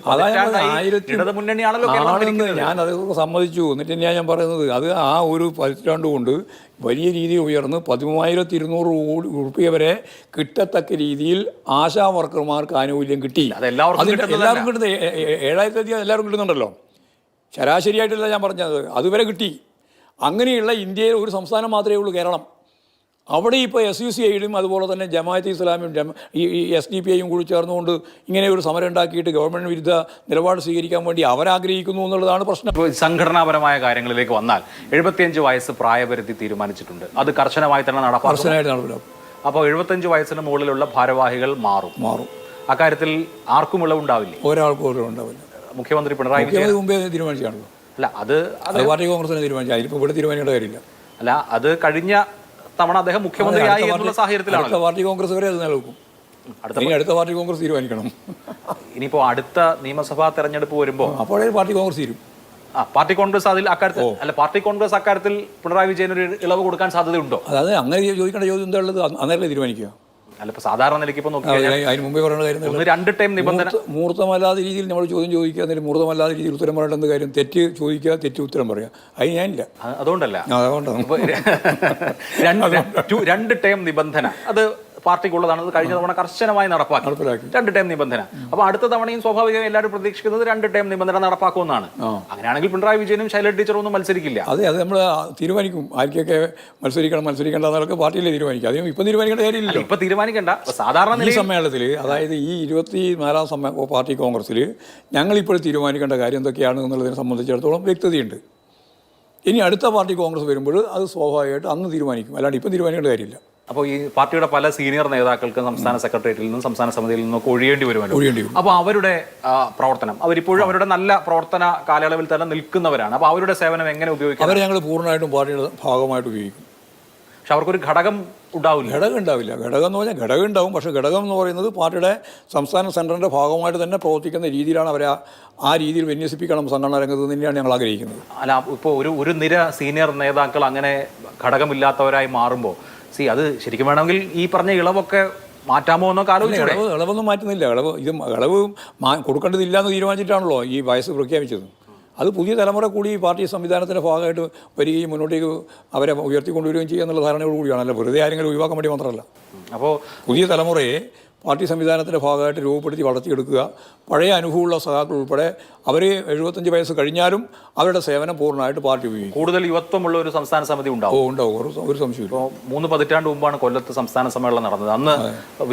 അത് സമ്മതിച്ചു. എന്നിട്ട് തന്നെയാണ് ഞാൻ പറയുന്നത് അത് ആ ഒരു പതിറ്റാണ്ട് കൊണ്ട് വലിയ രീതിയിൽ ഉയർന്ന് പതിമൂവായിരത്തി ഇരുന്നൂറ് കോടി റുപ്യ വരെ കിട്ടത്തക്ക രീതിയിൽ ആശാ വർക്കർമാർക്ക് ആനുകൂല്യം കിട്ടി എല്ലാവർക്കും കിട്ടുന്നത് ഏഴായിരത്തി അധികം എല്ലാവർക്കും കിട്ടുന്നുണ്ടല്ലോ. ശരാശരിയായിട്ടല്ല ഞാൻ പറഞ്ഞത്. അതുവരെ കിട്ടി. അങ്ങനെയുള്ള ഇന്ത്യയിൽ ഒരു സംസ്ഥാനം മാത്രമേ ഉള്ളൂ കേരളം. അവിടെ ഇപ്പോൾ എസ് യു സി ഐയിലും അതുപോലെ തന്നെ ജമാഅത്ത് ഇസ്ലാമിയും ജമ ഈ എസ് ഡി പി ഐയും കൂടി ചേർന്നുകൊണ്ട് ഇങ്ങനെ ഒരു സമരം ഉണ്ടാക്കിയിട്ട് ഗവൺമെന്റ് വിരുദ്ധ നിലപാട് സ്വീകരിക്കാൻ വേണ്ടി അവരാഗ്രഹിക്കുന്നു എന്നുള്ളതാണ് പ്രശ്നം. ഇപ്പോൾ സംഘടനാപരമായ കാര്യങ്ങളിലേക്ക് വന്നാൽ എഴുപത്തിയഞ്ച് വയസ്സ് പ്രായപരിധി തീരുമാനിച്ചിട്ടുണ്ട്. അത് കർശനമായി തന്നെ നടപ്പാക്കും. കർശനമായിട്ട് നടപ്പിലാക്കും. അപ്പോൾ എഴുപത്തഞ്ച് വയസ്സിന് മുകളിലുള്ള ഭാരവാഹികൾ മാറും. മാറും. അക്കാര്യത്തിൽ ആർക്കും ഇളവുണ്ടാവില്ല ഒരാൾക്കും ഒരു ഉണ്ടാവില്ല. മുഖ്യമന്ത്രി പിണറായി വിജയൻ. മുമ്പേ തീരുമാനിച്ചാണല്ലോ. അല്ല അത് അത് പാർട്ടി കോൺഗ്രസിനെ തീരുമാനിച്ചു അതിലിപ്പോൾ ഇവിടെ തീരുമാനിക്കേണ്ട കാര്യമില്ല. അല്ല അത് കഴിഞ്ഞ തവണ അദ്ദേഹം മുഖ്യമന്ത്രിയായി എന്നുള്ള സാഹചര്യത്തിലാണ്. പാർട്ടി കോൺഗ്രസ് വരെ അത് നിലനിൽക്കും. അടുത്ത പാർട്ടി കോൺഗ്രസ് തീരുമാനിക്കണം. ഇനിയിപ്പോ അടുത്ത നിയമസഭാ തെരഞ്ഞെടുപ്പ് വരുമ്പോൾ അപ്പോഴേ പാർട്ടി കോൺഗ്രസ് തീരും. ആ പാർട്ടി കോൺഗ്രസ് അതിൽ അക്കാര്യത്തിൽ അല്ല പാർട്ടി കോൺഗ്രസ് അക്കാര്യത്തിൽ പിണറായി വിജയൻ ഒരു ഇളവ് കൊടുക്കാൻ സാധ്യതയുണ്ടോ? അതായത് അങ്ങനെ ചോദിക്കേണ്ട ചോദ്യം എന്താ ഉള്ളത്? അന്നേരം തീരുമാനിക്കുക. അല്ല ഇപ്പൊ സാധാരണ നിലയ്ക്ക് ഇപ്പൊ നോക്കി അതിന് അതിന് മുമ്പേ പറയുന്ന കാര്യം രണ്ട് ടൈം നിബന്ധന മൂർത്തമല്ലാത്ത രീതിയിൽ നമ്മൾ ചോദ്യം ചോദിക്കുക എന്നിട്ട് മൂർത്തമല്ലാത്ത രീതിയിൽ ഉത്തരം പറയേണ്ട എന്ത് കാര്യം? തെറ്റ് ചോദിക്കുക തെറ്റ് ഉത്തരം പറയുക. അത് ഞാനില്ല. അത് അതുകൊണ്ടല്ല. അതുകൊണ്ടാണ്. രണ്ട് ടേം നിബന്ധന. അത് പാർട്ടിക്കുള്ളതാണ് അത് കഴിഞ്ഞ തവണ കർശനമായി നടപ്പാക്കി. രണ്ട് ടേം നിബന്ധന. അപ്പൊ അടുത്ത തവണയും സ്വാഭാവികമായി എല്ലാവരും പ്രതീക്ഷിക്കുന്നത് രണ്ട് ടേം നിബന്ധന നടപ്പാക്കുമെന്നാണ്. അങ്ങനെയാണെങ്കിൽ പിണറായി വിജയനും ശൈല ടീച്ചറും ഒന്നും മത്സരിക്കില്ല. അതെ അത് നമ്മൾ തീരുമാനിക്കും. ആർക്കൊക്കെ മത്സരിക്കണം മത്സരിക്കേണ്ട എന്നൊക്കെ പാർട്ടിയിലെ തീരുമാനിക്കും. അധികം ഇപ്പം തീരുമാനിക്കേണ്ട കാര്യമില്ല ഇപ്പൊ തീരുമാനിക്കണ്ട. സാധാരണ ഈ സമ്മേളനത്തിൽ അതായത് ഈ ഇരുപത്തി നാലാം സമ്മേ പാർട്ടി കോൺഗ്രസ്സിൽ ഞങ്ങളിപ്പോൾ തീരുമാനിക്കേണ്ട കാര്യം എന്തൊക്കെയാണ് എന്നുള്ളതിനെ സംബന്ധിച്ചിടത്തോളം വ്യക്തതയുണ്ട്. ഇനി അടുത്ത പാർട്ടി കോൺഗ്രസ് വരുമ്പോൾ അത് സ്വാഭാവികമായിട്ട് അന്ന് തീരുമാനിക്കും. അല്ലാണ്ട് ഇപ്പം തീരുമാനിക്കേണ്ട കാര്യമില്ല. അപ്പോൾ ഈ പാർട്ടിയുടെ പല സീനിയർ നേതാക്കൾക്ക് സംസ്ഥാന സെക്രട്ടേറിയറ്റിൽ നിന്നും സംസ്ഥാന സമിതിയിൽ നിന്നും ഒക്കെ ഒഴിയേണ്ടി വരുമല്ലോ. അപ്പോൾ അവരുടെ പ്രവർത്തനം അവരിപ്പോഴും അവരുടെ നല്ല പ്രവർത്തന കാലയളവിൽ തന്നെ നിൽക്കുന്നവരാണ്. അപ്പോൾ അവരുടെ സേവനം എങ്ങനെ ഉപയോഗിക്കാം? അവരെ ഞങ്ങൾ പൂർണമായിട്ടും പാർട്ടിയുടെ ഭാഗമായിട്ട് ഉപയോഗിക്കും. പക്ഷെ അവർക്കൊരു ഘടകം ഉണ്ടാവില്ല. ഘടകം ഉണ്ടാവില്ല. ഘടകം എന്ന് പറഞ്ഞാൽ ഘടകം ഉണ്ടാവും. പക്ഷേ ഘടകം എന്ന് പറയുന്നത് പാർട്ടിയുടെ സംസ്ഥാന സെന്ററിന്റെ ഭാഗമായിട്ട് തന്നെ പ്രവർത്തിക്കുന്ന രീതിയിലാണ് അവരെ ആ- രീതിയിൽ വിന്യസിപ്പിക്കണം സംഘടന രംഗത്ത് തന്നെയാണ് ഞങ്ങൾ ആഗ്രഹിക്കുന്നത്. അല്ല ഇപ്പോൾ ഒരു ഒരു നിര സീനിയർ നേതാക്കൾ അങ്ങനെ ഘടകമില്ലാത്തവരായി മാറുമ്പോൾ സി അത് ശരിക്കും വേണമെങ്കിൽ ഈ പറഞ്ഞ ഇളവൊക്കെ മാറ്റാമോ എന്നൊക്കെ ആലോചിച്ചു ഇളവ് ഇളവൊന്നും മാറ്റുന്നില്ല. ഇളവ് ഇത് ഇളവ് കൊടുക്കേണ്ടതില്ല എന്ന് തീരുമാനിച്ചിട്ടാണല്ലോ ഈ വയസ്സ് പ്രഖ്യാപിച്ചത്. അത് പുതിയ തലമുറ കൂടി ഈ പാർട്ടി സംവിധാനത്തിന്റെ ഭാഗമായിട്ട് വരികയും മുന്നോട്ടേക്ക് അവരെ ഉയർത്തിക്കൊണ്ടുവരികയും ചെയ്യുക എന്നുള്ള ധാരണയോട് കൂടിയാണ്. അല്ല വെറുതെ ആരെങ്കിലും ഒഴിവാക്കാൻ വേണ്ടി മാത്രമല്ല. അപ്പോൾ പുതിയ തലമുറയെ പാർട്ടി സംവിധാനത്തിന്റെ ഭാഗമായിട്ട് രൂപപ്പെടുത്തി വളർത്തിയെടുക്കുക. പഴയ അനുഭവമുള്ള സഖാക്കൾ ഉൾപ്പെടെ അവർ എഴുപത്തഞ്ച് വയസ്സ് കഴിഞ്ഞാലും അവരുടെ സേവനം പൂർണമായിട്ട് പാർട്ടി ഉപയോഗിക്കും. കൂടുതൽ യുവത്വമുള്ള ഒരു സംസ്ഥാന സമിതി ഉണ്ടാവും. ഉണ്ടാവും. ഒരു സംശയം ഒരു സംശയമില്ല ഇപ്പോൾ മൂന്ന് പതിറ്റാണ്ട് മുമ്പാണ് കൊല്ലത്ത് സംസ്ഥാന സമ്മേളനം നടന്നത്. അന്ന്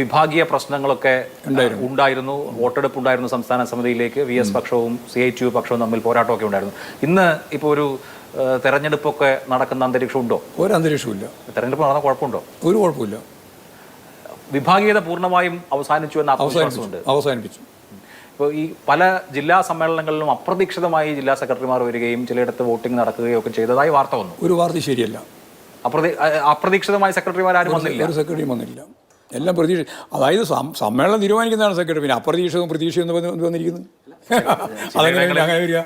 വിഭാഗീയ പ്രശ്നങ്ങളൊക്കെ ഉണ്ടായിരുന്നു. വോട്ടെടുപ്പ് ഉണ്ടായിരുന്നു സംസ്ഥാന സമിതിയിലേക്ക്. വി എസ് പക്ഷവും സി ഐ ടി യു പക്ഷവും തമ്മിൽ പോരാട്ടമൊക്കെ ഉണ്ടായിരുന്നു. ഇന്ന് ഇപ്പോൾ ഒരു തെരഞ്ഞെടുപ്പൊക്കെ നടക്കുന്ന അന്തരീക്ഷം ഉണ്ടോ? ഒരു അന്തരീക്ഷമില്ല തെരഞ്ഞെടുപ്പ് നടന്ന കുഴപ്പമുണ്ടോ? ഒരു കുഴപ്പമില്ല വിഭാഗീയത പൂർണമായും അവസാനിച്ചു എന്ന ആത്മവിശ്വാസമുണ്ട് അവസാനിപ്പിച്ചു. ഇപ്പോൾ ഈ പല ജില്ലാ സമ്മേളനങ്ങളിലും അപ്രതീക്ഷിതമായി ജില്ലാ സെക്രട്ടറിമാർ വരികയും ചിലയിടത്ത് വോട്ടിംഗ് നടക്കുകയും ഒക്കെ ചെയ്തതായി വാർത്ത വന്നു. ഒരു വാർത്ത ശരിയല്ല. അപ്രതീക്ഷിതമായി സെക്രട്ടറിമാർ ആരും വന്നില്ല. ഒരു സെക്രട്ടറിയും വന്നില്ല. എല്ലാം പ്രതീക്ഷ അതായത് സമ്മേളനം തീരുമാനിക്കുന്നതാണ് സെക്രട്ടറി. പിന്നെ അപ്രതീക്ഷിതവും പ്രതീക്ഷയും വന്നിരിക്കുന്നത് അതെങ്ങനെ? അങ്ങനെ വരിക?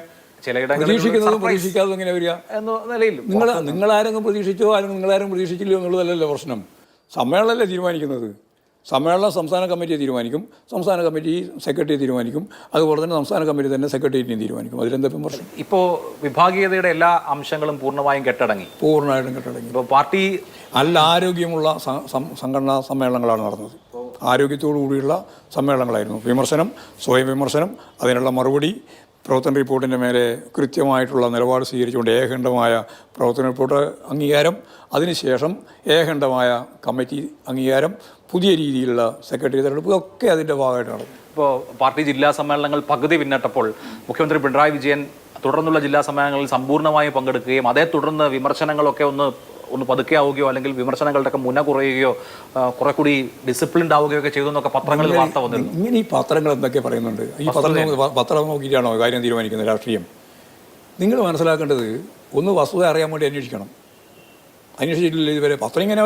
പ്രതീക്ഷിക്കുന്നതും പ്രതീക്ഷിക്കാതെ എങ്ങനെ വരിക? എന്ന നിലയിൽ നിങ്ങൾ നിങ്ങളാരെങ്കിലും പ്രതീക്ഷിച്ചോ ആരെങ്കിലും നിങ്ങളാരും പ്രതീക്ഷിച്ചില്ലയോ എന്നുള്ളതല്ലല്ലോ പ്രശ്നം. സമ്മേളനമല്ലേ തീരുമാനിക്കുന്നത്? സമ്മേളനം സംസ്ഥാന കമ്മിറ്റിയെ തീരുമാനിക്കും സംസ്ഥാന കമ്മിറ്റി സെക്രട്ടറിയെ തീരുമാനിക്കും അതുപോലെ തന്നെ സംസ്ഥാന കമ്മിറ്റി തന്നെ സെക്രട്ടേറിയറ്റിനെ തീരുമാനിക്കും. അതിലെന്താ വിമർശനം ഇപ്പോൾ വിഭാഗീയതയുടെ എല്ലാ അംശങ്ങളും പൂർണമായും കെട്ടടങ്ങി. പൂർണമായിട്ടും കെട്ടടങ്ങി. ഇപ്പോൾ പാർട്ടി നല്ല ആരോഗ്യമുള്ള സംഘടനാ സമ്മേളനങ്ങളാണ് നടന്നത്. ആരോഗ്യത്തോടു കൂടിയുള്ള സമ്മേളനങ്ങളായിരുന്നു. വിമർശനം സ്വയം വിമർശനം അതിനുള്ള മറുപടി പ്രവർത്തന റിപ്പോർട്ടിന്റെ മേലെ കൃത്യമായിട്ടുള്ള നിലപാട് സ്വീകരിച്ചുകൊണ്ട് ഏകണ്ഠമായ പ്രവർത്തന റിപ്പോർട്ട് അംഗീകാരം അതിനുശേഷം ഏകണ്ഠമായ കമ്മിറ്റി അംഗീകാരം പുതിയ രീതിയിലുള്ള സെക്രട്ടറി തെരഞ്ഞെടുപ്പ് ഒക്കെ അതിന്റെ ഭാഗമായിട്ട് നടന്നു ഇപ്പോൾ പാർട്ടി ജില്ലാ സമ്മേളനങ്ങൾ പകുതി പിന്നിട്ടപ്പോൾ മുഖ്യമന്ത്രി പിണറായി വിജയൻ തുടർന്നുള്ള ജില്ലാ സമ്മേളനങ്ങളിൽ സമ്പൂർണമായും പങ്കെടുക്കുകയും അതേ തുടർന്ന് വിമർശനങ്ങളൊക്കെ ഒന്ന് ഒന്ന് പതുക്കെ ആവുകയോ അല്ലെങ്കിൽ വിമർശനങ്ങളുടെ ഒക്കെ മുന കുറയുകയോ കുറെ കൂടി ഡിസിപ്ലിൻഡ് ആവുകയോ ഒക്കെ ചെയ്തു എന്നൊക്കെ പത്രങ്ങളിൽ വാർത്ത വന്നിരുന്നു. ഇങ്ങനെ ഈ പത്രങ്ങൾ എന്തൊക്കെ പറയുന്നുണ്ട്? ഈ പത്രം പത്രം നോക്കിയിട്ടാണോ കാര്യം തീരുമാനിക്കുന്നത് രാഷ്ട്രീയം? നിങ്ങൾ മനസ്സിലാക്കേണ്ടത് ഒന്ന് വസ്തുത അറിയാൻ വേണ്ടി അന്വേഷിക്കണം. അന്വേഷിച്ചിട്ടില്ല ഇതുവരെ. പത്രം ഇങ്ങനെ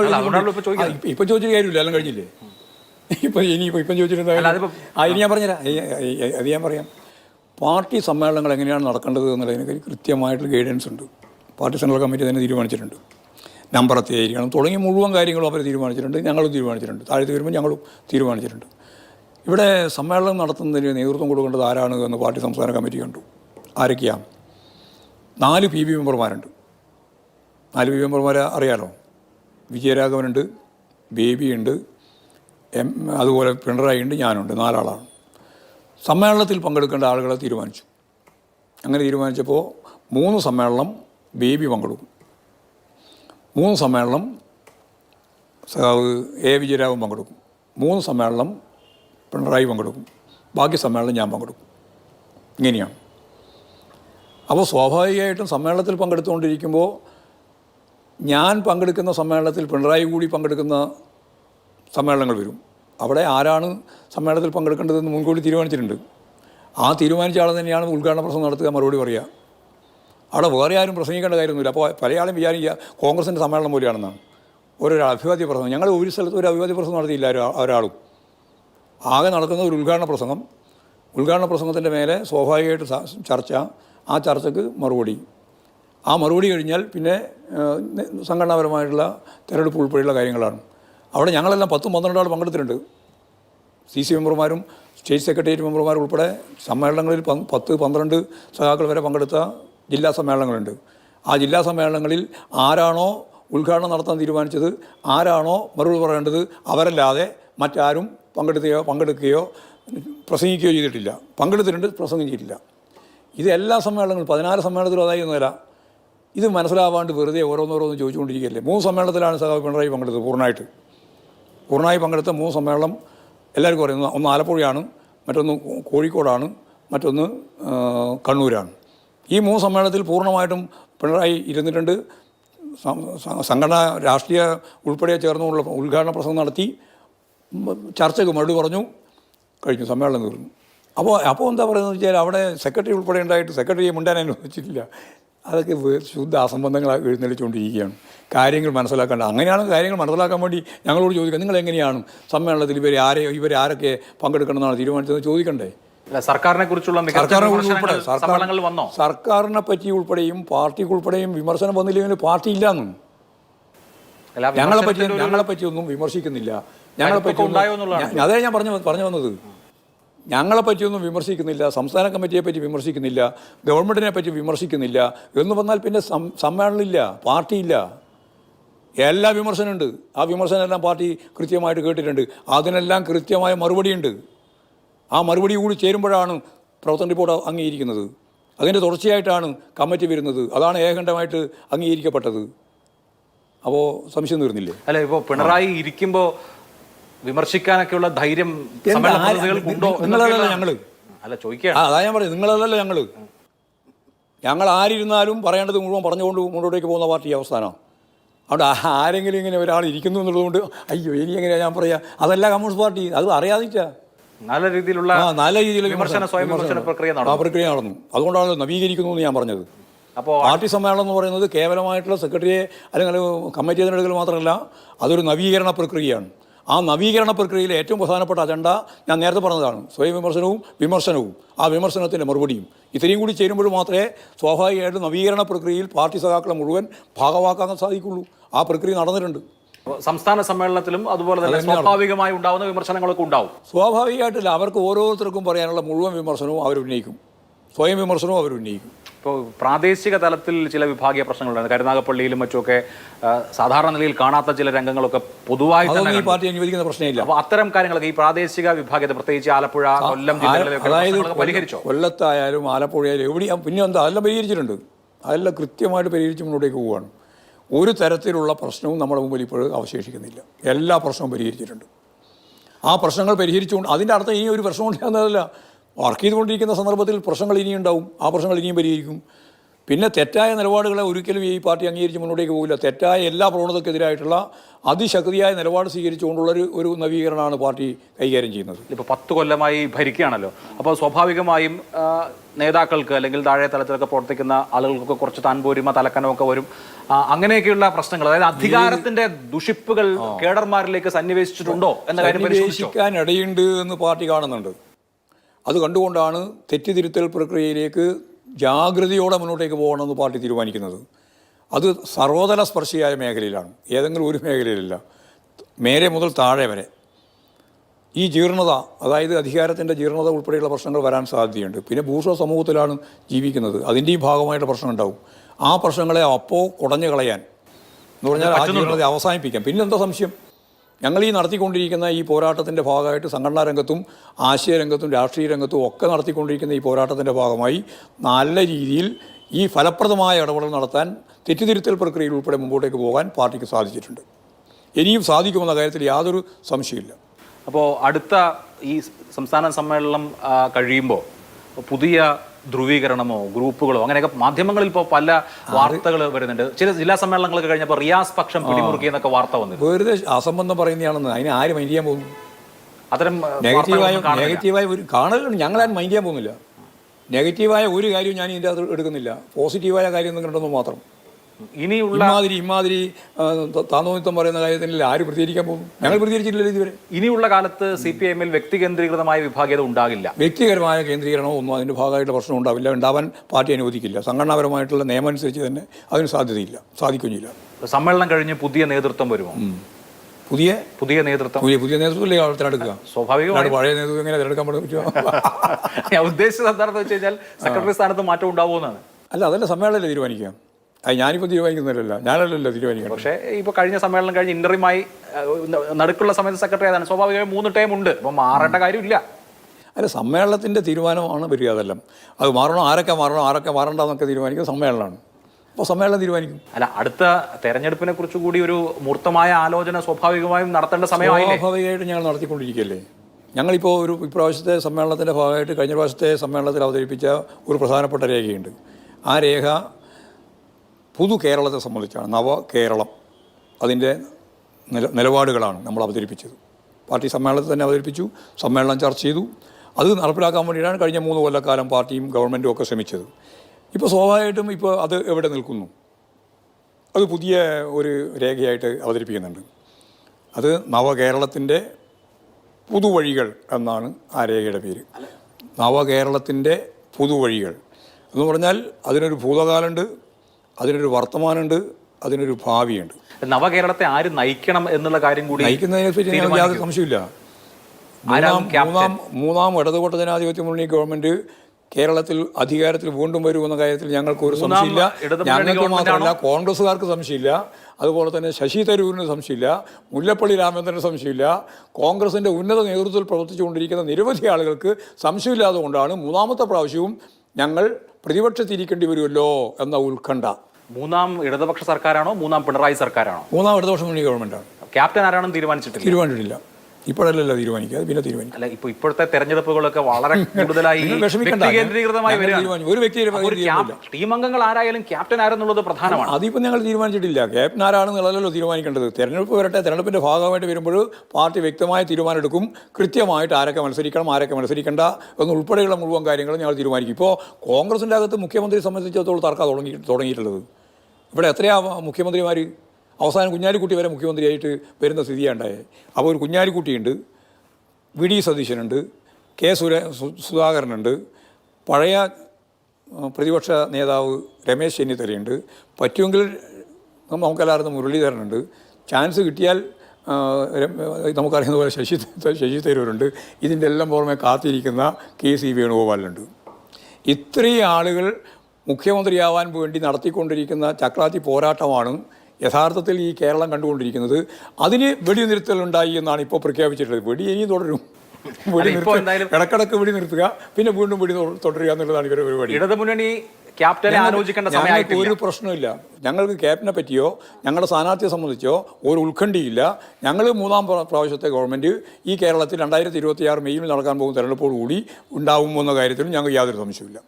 ഇപ്പം ചോദിച്ചിട്ട് കാര്യമില്ല എല്ലാം കഴിഞ്ഞില്ലേ? ഇപ്പൊ ഇനി ഇപ്പൊ ആ ഇനി ഞാൻ പറഞ്ഞുതരാം. അത് ഞാൻ പറയാം. പാർട്ടി സമ്മേളനങ്ങൾ എങ്ങനെയാണ് നടക്കേണ്ടത് എന്നുള്ളതിനൊക്കെ കൃത്യമായിട്ടുള്ള ഗൈഡൻസ് ഉണ്ട്. പാർട്ടി സെൻട്രൽ കമ്മിറ്റി തന്നെ തീരുമാനിച്ചിട്ടുണ്ട്. നമ്പർ എത്തിയായിരിക്കണം തുടങ്ങി മുഴുവൻ കാര്യങ്ങളും അവർ തീരുമാനിച്ചിട്ടുണ്ട്. ഞങ്ങളും തീരുമാനിച്ചിട്ടുണ്ട്. താഴത്ത് വരുമ്പോൾ ഞങ്ങളും തീരുമാനിച്ചിട്ടുണ്ട്. ഇവിടെ സമ്മേളനം നടത്തുന്നതിന് നേതൃത്വം കൊടുക്കേണ്ടത് ആരാണ് എന്ന് പാർട്ടി സംസ്ഥാന കമ്മിറ്റി കണ്ടു. ആരൊക്കെയാണ്? നാല് പി ബി മെമ്പർമാരുണ്ട്. നാല് മെമ്പർമാരെ അറിയാലോ. വിജയരാഘവനുണ്ട് ബേബിയുണ്ട് എം അതുപോലെ പിണറായി ഉണ്ട് ഞാനുണ്ട് നാലാളാണ്. സമ്മേളനത്തിൽ പങ്കെടുക്കേണ്ട ആളുകളെ തീരുമാനിച്ചു. അങ്ങനെ തീരുമാനിച്ചപ്പോൾ മൂന്ന് സമ്മേളനം ബേബി പങ്കെടുക്കും. മൂന്ന് സമ്മേളനം എ വിജയരാഘവൻ പങ്കെടുക്കും. മൂന്ന് സമ്മേളനം പിണറായി പങ്കെടുക്കും. ബാക്കി സമ്മേളനം ഞാൻ പങ്കെടുക്കും. ഇങ്ങനെയാണ്. അപ്പോൾ സ്വാഭാവികമായിട്ടും സമ്മേളനത്തിൽ പങ്കെടുത്തുകൊണ്ടിരിക്കുമ്പോൾ ഞാൻ പങ്കെടുക്കുന്ന സമ്മേളനത്തിൽ പിണറായി കൂടി പങ്കെടുക്കുന്ന സമ്മേളനങ്ങൾ വരും. അവിടെ ആരാണ് സമ്മേളനത്തിൽ പങ്കെടുക്കേണ്ടതെന്ന് മുൻകൂട്ടി തീരുമാനിച്ചിട്ടുണ്ട്. ആ തീരുമാനിച്ച ആൾ തന്നെയാണ് ഉദ്ഘാടന പ്രസംഗം നടത്തുക മറുപടി പറയുക അവിടെ വേറെ ആരും പ്രസംഗിക്കേണ്ട കാര്യമൊന്നുമില്ല. അപ്പോൾ പലയാളും വിചാരിക്കുക കോൺഗ്രസിന്റെ സമ്മേളനം പോലെയാണെന്നാണ്. ഓരോ അഭിവാദ്യ പ്രസംഗം. ഞങ്ങൾ ഒരു സ്ഥലത്ത് ഒരു അഭിവാദ്യ പ്രസംഗം നടത്തിയില്ല ഒരാ- ഒരാളും. ആകെ നടക്കുന്ന ഒരു ഉദ്ഘാടന പ്രസംഗം. ഉദ്ഘാടന പ്രസംഗത്തിന്റെ മേലെ സ്വാഭാവികമായിട്ട് ചർച്ച. ആ ചർച്ചയ്ക്ക് മറുപടി. ആ മറുപടി കഴിഞ്ഞാൽ പിന്നെ സംഘടനാപരമായിട്ടുള്ള തെരഞ്ഞെടുപ്പ് ഉൾപ്പെടെയുള്ള കാര്യങ്ങളാണ്. അവിടെ ഞങ്ങളെല്ലാം പത്തും പന്ത്രണ്ട് ആൾ പങ്കെടുത്തിട്ടുണ്ട്. സി സി മെമ്പർമാരും സ്റ്റേറ്റ് സെക്രട്ടേറിയറ്റ് മെമ്പർമാരും ഉൾപ്പെടെ സമ്മേളനങ്ങളിൽ പത്ത് പന്ത്രണ്ട് സഖാക്കൾ വരെ പങ്കെടുത്ത ജില്ലാ സമ്മേളനങ്ങളുണ്ട്. ആ ജില്ലാ സമ്മേളനങ്ങളിൽ ആരാണോ ഉദ്ഘാടനം നടത്താൻ തീരുമാനിച്ചത് ആരാണോ മറുപടി പറയേണ്ടത് അവരല്ലാതെ മറ്റാരും പങ്കെടുക്കുകയോ പങ്കെടുക്കുകയോ പ്രസംഗിക്കുകയോ ചെയ്തിട്ടില്ല. പങ്കെടുത്തിട്ടുണ്ട് പ്രസംഗിച്ചിട്ടില്ല. ഇത് എല്ലാ സമ്മേളനങ്ങളും പതിനാറ് സമ്മേളനത്തിലും അതായിരുന്നില്ല ഇത് മനസ്സിലാവാണ്ട് വെറുതെ ഓരോന്നോരോന്ന് ചോദിച്ചുകൊണ്ടിരിക്കുകയല്ലേ? മൂന്ന് സമ്മേളനത്തിലാണ് സഖാവ് പിണറായി പങ്കെടുത്തത് പൂർണമായിട്ട്. പൂർണമായി പങ്കെടുത്ത മൂന്ന് സമ്മേളനം എല്ലാവർക്കും അറിയുന്നു ഒന്ന് ആലപ്പുഴയാണ് മറ്റൊന്ന് കോഴിക്കോടാണ് മറ്റൊന്ന് കണ്ണൂരാണ്. ഈ മൂന്ന് സമ്മേളനത്തിൽ പൂർണമായിട്ടും പിണറായി ഇരുന്നിട്ടുണ്ട്. സംഘടന രാഷ്ട്രീയ ഉൾപ്പെടെ ചേർന്നുള്ള ഉദ്ഘാടന പ്രസംഗം നടത്തി. ചർച്ചയ്ക്ക് മറുപടി പറഞ്ഞു. കഴിഞ്ഞു സമ്മേളനം തീർന്നു. അപ്പോൾ അപ്പോൾ എന്താ പറയുന്നത് വെച്ചാൽ അവിടെ സെക്രട്ടറി ഉൾപ്പെടെ ഉണ്ടായിട്ട് സെക്രട്ടറിയെ മുണ്ടാൻ അനുവദിച്ചിട്ടില്ല. അതൊക്കെ ശുദ്ധ അസംബന്ധങ്ങൾ എഴുന്നള്ളിച്ചുകൊണ്ടിരിക്കുകയാണ് കാര്യങ്ങൾ മനസ്സിലാക്കേണ്ട അങ്ങനെയാണ് കാര്യങ്ങൾ മനസ്സിലാക്കാൻ വേണ്ടി ഞങ്ങളോട് ചോദിക്കുക നിങ്ങൾ എങ്ങനെയാണ് സമ്മേളനത്തിൽ ഇവർ ആരെ ഇവർ ആരൊക്കെ പങ്കെടുക്കണമെന്നാണ് തീരുമാനിച്ചത്? ചോദിക്കണ്ടേ? സർക്കാരിനെ കുറിച്ചുള്ള സർക്കാരിനെ കുറിച്ച് ഉൾപ്പെടെ സർക്കാർ സർക്കാരിനെ പറ്റി ഉൾപ്പെടെയും പാർട്ടിക്ക് ഉൾപ്പെടെയും വിമർശനം വന്നില്ലെങ്കിൽ പാർട്ടി ഇല്ലാന്നും. ഞങ്ങളെ പറ്റി ഞങ്ങളെ പറ്റിയൊന്നും വിമർശിക്കുന്നില്ല. ഞങ്ങളെ പറ്റി. അതേ ഞാൻ പറഞ്ഞു പറഞ്ഞു വന്നത്. ഞങ്ങളെ പറ്റിയൊന്നും വിമർശിക്കുന്നില്ല സംസ്ഥാന കമ്മിറ്റിയെ പറ്റി വിമർശിക്കുന്നില്ല ഗവൺമെന്റിനെ പറ്റി വിമർശിക്കുന്നില്ല. എന്ന് വന്നാൽ പിന്നെ സമ്മേളനമില്ല പാർട്ടിയില്ല. എല്ലാ വിമർശനമുണ്ട്. ആ വിമർശനമെല്ലാം പാർട്ടി കൃത്യമായിട്ട് കേട്ടിട്ടുണ്ട്. അതിനെല്ലാം കൃത്യമായ മറുപടിയുണ്ട്. ആ മറുപടി കൂടി ചേരുമ്പോഴാണ് പ്രവർത്തന റിപ്പോർട്ട് അംഗീകരിക്കുന്നത്. അതിന്റെ തുടർച്ചയായിട്ടാണ് കമ്മിറ്റി വരുന്നത്. അതാണ് ഏകണ്ഠമായിട്ട് അംഗീകരിക്കപ്പെട്ടത്. അപ്പോൾ സംശയം തീർന്നില്ലേ? അല്ല ഇപ്പോൾ പിണറായി ഇരിക്കുമ്പോ വിമർശിക്കാനൊക്കെയുള്ള ധൈര്യം ഉണ്ടോ നിങ്ങളല്ലല്ലോ ഞങ്ങൾ. അല്ല ആ ചോദിക്കുകയാണ് അതാ ഞാൻ പറയുന്നത് നിങ്ങളല്ലല്ലോ ഞങ്ങൾ ഞങ്ങൾ ആരിരുന്നാലും പറയേണ്ടത് മുഴുവൻ പറഞ്ഞുകൊണ്ട് മുന്നോട്ടേക്ക് പോകുന്ന പാർട്ടി അവസാനം അതുകൊണ്ട് ആരെങ്കിലും ഇങ്ങനെ ഒരാൾ ഇരിക്കുന്നു എന്നുള്ളതുകൊണ്ട് അയ്യോ ഇനി എങ്ങനെയാ ഞാൻ പറയാ? അതല്ല കമ്മ്യൂണിസ്റ്റ് പാർട്ടി. അത് അറിയാതിട്ടാ നല്ല രീതിയിലുള്ള നല്ല രീതിയിൽ വിമർശന സ്വയം വിമർശന പ്രക്രിയ ആ നടന്നു പ്രക്രിയ നടന്നു. അതുകൊണ്ടാണ് നവീകരിക്കുന്നു എന്ന് ഞാൻ പറഞ്ഞത്. അപ്പോൾ പാർട്ടി സമ്മേളനം എന്ന് പറയുന്നത് കേവലമായിട്ടുള്ള സെക്രട്ടറിയെ അല്ലെങ്കിൽ കമ്മിറ്റി തിരഞ്ഞെടുക്കൽ മാത്രമല്ല അതൊരു നവീകരണ പ്രക്രിയയാണ്. ആ നവീകരണ പ്രക്രിയയിലെ ഏറ്റവും പ്രധാനപ്പെട്ട അജണ്ട ഞാൻ നേരത്തെ പറഞ്ഞതാണ് സ്വയം വിമർശനവും വിമർശനവും. ആ വിമർശനത്തിന്റെ മറുപടിയും. ഇത്രയും കൂടി ചേരുമ്പോൾ മാത്രമേ സ്വാഭാവികമായിട്ടും നവീകരണ പ്രക്രിയയിൽ പാർട്ടി സഖാക്കളെ മുഴുവൻ ഭാഗമാക്കാൻ സാധിക്കുള്ളൂ. ആ പ്രക്രിയ നടന്നിട്ടുണ്ട്. സംസ്ഥാന സമ്മേളനത്തിലും അതുപോലെ തന്നെ സ്വാഭാവികമായി ഉണ്ടാവുന്ന വിമർശനങ്ങളൊക്കെ ഉണ്ടാവും. സ്വാഭാവികമായിട്ടില്ല. അവർക്ക് ഓരോരുത്തർക്കും പറയാനുള്ള മുഴുവൻ വിമർശനവും അവർ ഉന്നയിക്കും സ്വയം വിമർശനവും അവർ ഉന്നയിക്കും. ഇപ്പോൾ പ്രാദേശിക തലത്തിൽ ചില വിഭാഗീയ പ്രശ്നങ്ങളുണ്ട്. കരുനാഗപ്പള്ളിയിലും മറ്റുമൊക്കെ സാധാരണ നിലയിൽ കാണാത്ത ചില രംഗങ്ങളൊക്കെ പൊതുവായി ഈ പാർട്ടി അനുവദിക്കുന്ന പ്രശ്നമില്ല. അപ്പോൾ അത്തരം കാര്യങ്ങളൊക്കെ ഈ പ്രാദേശിക വിഭാഗത്തെ പ്രത്യേകിച്ച് ആലപ്പുഴ കൊല്ലം ജില്ലകളിലൊക്കെ അതായത് പരിഹരിച്ചു? കൊല്ലത്തായാലും ആലപ്പുഴയായാലും എവിടെയും പിന്നെ എന്താ അതെല്ലാം പരിഹരിച്ചിട്ടുണ്ട്. അതെല്ലാം കൃത്യമായിട്ട് പരിഹരിച്ച് മുന്നോട്ടേക്ക് പോവുകയാണ്. ഒരു തരത്തിലുള്ള പ്രശ്നവും നമ്മുടെ മുമ്പിൽ ഇപ്പോൾ അവശേഷിക്കുന്നില്ല. എല്ലാ പ്രശ്നവും പരിഹരിച്ചിട്ടുണ്ട്. ആ പ്രശ്നങ്ങൾ പരിഹരിച്ചുകൊണ്ട് അതിന്റെ അർത്ഥം ഇനി ഒരു പ്രശ്നം ഉണ്ടാകുന്നതല്ല വർക്ക് ചെയ്തുകൊണ്ടിരിക്കുന്ന സന്ദർഭത്തിൽ പ്രശ്നങ്ങൾ ഇനിയും ഉണ്ടാവും. ആ പ്രശ്നങ്ങൾ ഇനിയും പരിഹരിക്കും. പിന്നെ തെറ്റായ നിലപാടുകളെ ഒരിക്കലും ഈ പാർട്ടി അംഗീകരിച്ച് മുന്നോട്ടേക്ക് പോകില്ല. തെറ്റായ എല്ലാ പ്രവണതക്കെതിരായിട്ടുള്ള അതിശക്തിയായ നിലപാട് സ്വീകരിച്ചുകൊണ്ടുള്ളൊരു ഒരു നവീകരണമാണ് പാർട്ടി കൈകാര്യം ചെയ്യുന്നത്. ഇപ്പോൾ പത്ത് കൊല്ലമായി ഭരിക്കുകയാണല്ലോ. അപ്പോൾ സ്വാഭാവികമായും നേതാക്കൾക്ക് അല്ലെങ്കിൽ താഴെ തലത്തിലൊക്കെ പ്രവർത്തിക്കുന്ന ആളുകൾക്കൊക്കെ കുറച്ച് താൻപോരിമ തലക്കനമൊക്കെ വരും. അങ്ങനെയൊക്കെയുള്ള പ്രശ്നങ്ങൾ അതായത് അധികാരത്തിന്റെ ദുഷിപ്പുകൾ കേഡർമാരിലേക്ക് സന്നിവേശിച്ചിട്ടുണ്ടോ എന്ന കാര്യം പരിശോധിക്കാനിടയുണ്ട് ഇടയുണ്ട് എന്ന് പാർട്ടി കാണുന്നുണ്ട്. അത് കണ്ടുകൊണ്ടാണ് തെറ്റിതിരുത്തൽ പ്രക്രിയയിലേക്ക് ജാഗ്രതയോടെ മുന്നോട്ടേക്ക് പോകണമെന്ന് പാർട്ടി തീരുമാനിക്കുന്നത്. അത് സർവതല സ്പർശിയായ മേഖലയിലാണ്. ഏതെങ്കിലും ഒരു മേഖലയിലല്ല. മേലെ മുതൽ താഴെ വരെ. ഈ ജീർണത അതായത് അധികാരത്തിന്റെ ജീർണത ഉൾപ്പെടെയുള്ള പ്രശ്നങ്ങൾ വരാൻ സാധ്യതയുണ്ട്. പിന്നെ ഭൂഷ സമൂഹത്തിലാണ് ജീവിക്കുന്നത്. അതിന്റെയും ഭാഗമായിട്ട് പ്രശ്നം ഉണ്ടാവും ആ പ്രശ്നങ്ങളെ അപ്പോൾ കുടഞ്ഞു കളയാൻ എന്ന് പറഞ്ഞാൽ ആ ജീർണത അവസാനിപ്പിക്കാം. പിന്നെന്താ സംശയം? ഞങ്ങൾ ഈ നടത്തിക്കൊണ്ടിരിക്കുന്ന ഈ പോരാട്ടത്തിന്റെ ഭാഗമായിട്ട് സംഘടനാ രംഗത്തും ആശയ രംഗത്തും രാഷ്ട്രീയ രംഗത്തും ഒക്കെ നടത്തിക്കൊണ്ടിരിക്കുന്ന ഈ പോരാട്ടത്തിന്റെ ഭാഗമായി നല്ല രീതിയിൽ ഈ ഫലപ്രദമായ ഇടപെടൽ നടത്താൻ തെറ്റിതിരുത്തൽ പ്രക്രിയയിൽ ഉൾപ്പെടെ മുമ്പോട്ടേക്ക് പോകാൻ പാർട്ടിക്ക് സാധിച്ചിട്ടുണ്ട്. ഇനിയും സാധിക്കുമെന്ന കാര്യത്തിൽ യാതൊരു സംശയമില്ല അപ്പോൾ അടുത്ത ഈ സംസ്ഥാന സമ്മേളനം കഴിയുമ്പോൾ പുതിയ ധ്രുവീകരണമോ ഗ്രൂപ്പുകളോ അങ്ങനെയൊക്കെ മാധ്യമങ്ങളിൽ ഇപ്പോൾ പല വാർത്തകൾ വരുന്നുണ്ട്. ചില ജില്ലാ സമ്മേളനങ്ങളൊക്കെ കഴിഞ്ഞപ്പോൾ റിയാസ് പക്ഷം പിടിമുറുക്കി എന്നൊക്കെ വാർത്ത വന്നു വെറുതെ അസംബന്ധം പറയുന്നതാണെന്ന് അതിന് ആര് മൈൻഡ് ചെയ്യാൻ പോകുന്നു? അത്തരം നെഗറ്റീവായ. നെഗറ്റീവായ ഒരു കാണലുണ്ട് ഞങ്ങളാരും മൈൻഡ് ചെയ്യാൻ പോകുന്നില്ല. നെഗറ്റീവായ ഒരു കാര്യവും ഞാൻ ഇതിന്റെ അത് എടുക്കുന്നില്ല. പോസിറ്റീവായ കാര്യം ഉണ്ടെന്ന് മാത്രം. ഇനിയുള്ള ഇമാതിരി ഇമാതിരി താന്തോന്നിത്തം പറയുന്ന കാര്യത്തിൽ ആര് പ്രതികരിക്കാൻ പോകും? ഞങ്ങൾ പ്രതികരിച്ചിട്ടില്ല ഇതുവരെ. ഇനിയുള്ള കാലത്ത് സി പി എമ്മിൽ വ്യക്തികേന്ദ്രീകൃതമായ വിഭാഗീയത ഉണ്ടാകില്ല. വ്യക്തിപരമായ കേന്ദ്രീകരണമോ ഒന്നും അതിന്റെ ഭാഗമായിട്ട് പ്രശ്നം ഉണ്ടാവില്ല. ഉണ്ടാവാൻ പാർട്ടി അനുവദിക്കില്ല. സംഘടനാപരമായിട്ടുള്ള നിയമം അനുസരിച്ച് തന്നെ അതിന് സാധ്യതയില്ല. സാധിക്കുന്നില്ല. സമ്മേളനം കഴിഞ്ഞ് പുതിയ നേതൃത്വം വരുമോ? പുതിയ? പുതിയ നേതൃത്വം. പുതിയ പുതിയ നേതൃത്വം ആൾ തിരഞ്ഞെടുക്കുക? സ്വാഭാവികമായി. പഴയ നേതൃത്വം എങ്ങനെ തിരഞ്ഞെടുക്കാൻ പറ്റുമോ? ഞാൻ ഉദ്ദേശിച്ചത് എന്താണെന്ന് വെച്ച് കഴിഞ്ഞാൽ സെക്രട്ടറി സ്ഥാനത്ത് മാറ്റം ഉണ്ടാവുമെന്നാണ്. അല്ല അതല്ല സമ്മേളനം തീരുമാനിക്കാം അത് ഞാനിപ്പോൾ തീരുമാനിക്കുന്നില്ലല്ലോ ഞാനല്ലല്ലോ തീരുമാനിക്കുന്നത് പക്ഷേ ഇപ്പോൾ കഴിഞ്ഞ സമ്മേളനം കഴിഞ്ഞ് ഇന്റർവ്യൂമായി നടുക്കുള്ള സമയത്ത് സെക്രട്ടറി ആയതാണ്. സ്വാഭാവികമായും മൂന്ന് ടൈം ഉണ്ട്. അപ്പോൾ മാറേണ്ട കാര്യമില്ല. അല്ല സമ്മേളനത്തിന്റെ തീരുമാനമാണ് വരിക അതെല്ലാം. അത് മാറണോ ആരൊക്കെ മാറണോ ആരൊക്കെ മാറണ്ടെന്നൊക്കെ തീരുമാനിക്കുന്നത് സമ്മേളനമാണ്. അപ്പോൾ സമ്മേളനം തീരുമാനിക്കും. അല്ല അടുത്ത തെരഞ്ഞെടുപ്പിനെ കുറിച്ച് കൂടി ഒരു മൂർത്തമായ ആലോചന സ്വാഭാവികമായും നടത്തേണ്ട സമയമായില്ലേ? സ്വാഭാവികമായിട്ട് ഞങ്ങൾ നടത്തിക്കൊണ്ടിരിക്കുകയല്ലേ? ഞങ്ങളിപ്പോൾ ഒരു ഇപ്രാവശ്യത്തെ സമ്മേളനത്തിന്റെ ഭാഗമായിട്ട് കഴിഞ്ഞ പ്രാവശ്യത്തെ സമ്മേളനത്തിൽ അവതരിപ്പിച്ച ഒരു പ്രധാനപ്പെട്ട രേഖയുണ്ട്. ആ രേഖ പുതു കേരളത്തെ സംബന്ധിച്ചാണ് നവ കേരളം അതിന്റെ നില നിലപാടുകളാണ് നമ്മൾ അവതരിപ്പിച്ചത്. പാർട്ടി സമ്മേളനത്തിൽ തന്നെ അവതരിപ്പിച്ചു സമ്മേളനം ചർച്ച ചെയ്തു. അത് നടപ്പിലാക്കാൻ വേണ്ടിയിട്ടാണ് കഴിഞ്ഞ മൂന്ന് കൊല്ലക്കാലം പാർട്ടിയും ഗവൺമെന്റും ഒക്കെ ശ്രമിച്ചത്. ഇപ്പോൾ സ്വാഭാവികമായിട്ടും ഇപ്പോൾ അത് എവിടെ നിൽക്കുന്നു? അത് പുതിയ ഒരു രേഖയായിട്ട് അവതരിപ്പിക്കുന്നുണ്ട്. അത് നവകേരളത്തിന്റെ പുതുവഴികൾ എന്നാണ് ആ രേഖയുടെ പേര്. നവകേരളത്തിന്റെ പുതുവഴികൾ എന്ന് പറഞ്ഞാൽ അതിനൊരു ഭൂതകാലമുണ്ട് അതിനൊരു വർത്തമാനമുണ്ട് അതിനൊരു ഭാവിയുണ്ട്. നവകേരളത്തെ ആര് നയിക്കണം എന്നുള്ള കാര്യം കൂടി നയിക്കുന്നതിനെപ്പറ്റി ഞങ്ങൾക്ക് യാതൊരു സംശയമില്ല മൂന്നാം? മൂന്നാം മൂന്നാം ഇടതുപക്ഷ ജനാധിപത്യ മുന്നണി ഗവൺമെന്റ് കേരളത്തിൽ അധികാരത്തിൽ വീണ്ടും വരുമെന്ന കാര്യത്തിൽ ഞങ്ങൾക്ക് ഒരു സംശയമില്ല. ഞങ്ങൾക്ക്? മാത്രമല്ല കോൺഗ്രസ്സുകാർക്ക് സംശയമില്ല. അതുപോലെ തന്നെ ശശി തരൂരിന് സംശയമില്ല. മുല്ലപ്പള്ളി രാമചന്ദ്രന് സംശയമില്ല. കോൺഗ്രസിന്റെ ഉന്നത നേതൃത്വത്തിൽ പ്രവർത്തിച്ചുകൊണ്ടിരിക്കുന്ന നിരവധി ആളുകൾക്ക് സംശയമില്ലാതെ കൊണ്ടാണ് മൂന്നാമത്തെ പ്രാവശ്യവും ഞങ്ങൾ പ്രതിപക്ഷത്തിരിക്കേണ്ടി വരുമല്ലോ എന്ന ഉത്കണ്ഠ. മൂന്നാം ഇടതുപക്ഷ സർക്കാരാണോ മൂന്നാം പിണറായി സർക്കാരാണോ? മൂന്നാം ഇടതുപക്ഷ മുന്നണി ഗവൺമെന്റാണ്. ക്യാപ്റ്റൻ ആരാണെന്ന് തീരുമാനിച്ചിട്ടില്ല. തീരുമാനിച്ചിട്ടില്ല. ഇപ്പോഴല്ലല്ലോ തീരുമാനിക്കുക? പിന്നെ തീരുമാനിക്കുക അല്ല ഇപ്പൊ ഇപ്പോഴത്തെ തെരഞ്ഞെടുപ്പുകളൊക്കെ വളരെ കൂടുതലായി വരികയാണ്. ഒരു വ്യക്തി ടീം അംഗങ്ങൾ ആരായാലും ക്യാപ്റ്റൻ ആരെന്നുള്ളത് പ്രധാനമാണ്. അതിപ്പോ ഞങ്ങൾ തീരുമാനിച്ചിട്ടില്ല. ക്യാപ്റ്റൻ ആരാണെന്നുള്ളതല്ലോ തീരുമാനിക്കേണ്ടത്. തെരഞ്ഞെടുപ്പ് വരട്ടെ. തെരഞ്ഞെടുപ്പിന്റെ ഭാഗമായിട്ട് വരുമ്പോൾ പാർട്ടി വ്യക്തമായ തീരുമാനമെടുക്കും. കൃത്യമായിട്ട് ആരൊക്കെ മത്സരിക്കണം ആരൊക്കെ മത്സരിക്കേണ്ട എന്നുൾപ്പെടെയുള്ള മുഴുവൻ കാര്യങ്ങളും ഞങ്ങൾ തീരുമാനിക്കും. ഇപ്പോൾ കോൺഗ്രസിന്റെ അകത്ത് മുഖ്യമന്ത്രിയെ സംബന്ധിച്ചിടത്തോളം തർക്കം തുടങ്ങി തുടങ്ങിയിട്ടുള്ളത്. ഇവിടെ എത്രയാ മുഖ്യമന്ത്രിമാർ അവസാനം കുഞ്ഞാലിക്കുട്ടി വരെ മുഖ്യമന്ത്രിയായിട്ട് വരുന്ന സ്ഥിതിയാണ് ഉണ്ടായത് അപ്പോൾ ഒരു കുഞ്ഞാലിക്കുട്ടിയുണ്ട് വി ഡി സതീശനുണ്ട് കെ സുര സുധാകരനുണ്ട് പഴയ പ്രതിപക്ഷ നേതാവ് രമേശ് ചെന്നിത്തലയുണ്ട് പറ്റുമെങ്കിൽ നമുക്കെല്ലാവർക്കും മുരളീധരനുണ്ട് ചാൻസ് കിട്ടിയാൽ നമുക്കറിയുന്ന പോലെ ശശി ശശി തരൂരുണ്ട് ഇതിന്റെ എല്ലാം പുറമെ കാത്തിരിക്കുന്ന കെ സി വേണുഗോപാലുണ്ട് ഇത്രയും ആളുകൾ മുഖ്യമന്ത്രിയാവാൻ വേണ്ടി നടത്തിക്കൊണ്ടിരിക്കുന്ന ചക്രാത്തി പോരാട്ടമാണ് യഥാർത്ഥത്തിൽ ഈ കേരളം കണ്ടുകൊണ്ടിരിക്കുന്നത് അതിന് വെടിനിർത്തലുണ്ടായി എന്നാണ് ഇപ്പോൾ പ്രഖ്യാപിച്ചിട്ടുള്ളത്. വെടി ഇനിയും തുടരും. വെടി ഇപ്പോൾ നിർത്തുക എന്തായാലും- ഇടക്കിടക്ക് വെടി നിർത്തുക പിന്നെ വീണ്ടും വെടി തുടരുക എന്നുള്ളതാണ് ഇവരുടെ പരിപാടി. ഇടതുമുന്നണി ക്യാപ്റ്റനെ ആലോചിക്കേണ്ട ഒരു പ്രശ്നമില്ല ഞങ്ങൾക്ക് ക്യാപ്റ്റനെ പറ്റിയോ ഞങ്ങളുടെ സ്ഥാനാർത്ഥിയെ സംബന്ധിച്ചോ ഒരു ഉത്കണ്ഠയില്ല. ഞങ്ങൾ മൂന്നാം പ്ര- പ്രാവശ്യത്തെ ഗവൺമെന്റ് ഈ കേരളത്തിൽ രണ്ടായിരത്തി ഇരുപത്തി ആറ് മെയ്യിൽ നടക്കാൻ പോകുന്ന തെരഞ്ഞെടുപ്പോടുകൂടി ഉണ്ടാവുമെന്ന കാര്യത്തിലും ഞങ്ങൾക്ക് യാതൊരു സംശയമില്ല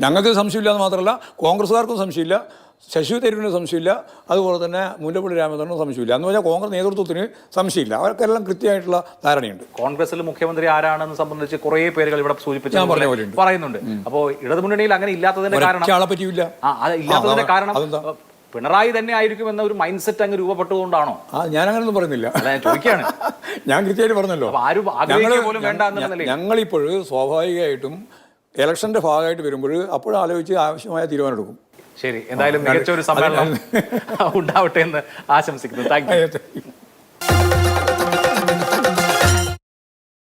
ഞങ്ങൾക്ക് സംശയമില്ല എന്ന് മാത്രമല്ല കോൺഗ്രസ്സുകാർക്കും സംശയമില്ല ശശി തരൂരിന് സംശയമില്ല അതുപോലെ തന്നെ മുല്ലപ്പള്ളി രാമചന്ദ്രനും സംശയമില്ല. എന്ന് പറഞ്ഞാൽ കോൺഗ്രസ് നേതൃത്വത്തിന് സംശയമില്ല. അവർക്കെല്ലാം കൃത്യമായിട്ടുള്ള ധാരണയുണ്ട്. കോൺഗ്രസിൽ മുഖ്യമന്ത്രി ആരാണെന്ന് സംബന്ധിച്ച് കുറേ പേരുകൾ ഇവിടെ സൂചിപ്പിച്ചു ഞാൻ. പറയുന്നുണ്ട്. അപ്പോൾ ഇടതുമുന്നണിയിൽ അങ്ങനെ ഇല്ലാത്തതിന്റെ കാരണം ആളെ പറ്റിയില്ല ഇല്ലാത്തതിന്റെ കാരണം പിണറായി തന്നെ ആയിരിക്കും എന്ന ഒരു മൈൻഡ് സെറ്റ് അങ്ങ് രൂപപ്പെട്ടതുകൊണ്ടാണോ ആ ഞാനങ്ങനൊന്നും പറയുന്നില്ല. അല്ല ഞാൻ ചോദിക്കുകയാണ്. ഞാൻ കൃത്യമായിട്ട് പറഞ്ഞല്ലോ. ഞങ്ങളിപ്പോഴും. ഞങ്ങളിപ്പോൾ സ്വാഭാവികമായിട്ടും ഇലക്ഷന്റെ ഭാഗമായിട്ട് വരുമ്പോൾ അപ്പോഴും ആലോചിച്ച് ആവശ്യമായ തീരുമാനം എടുക്കും ശരി എന്തായാലും മികച്ച ഒരു സമ്മേളനം ഉണ്ടാവട്ടെ എന്ന് ആശംസിക്കുന്നു. Thank you.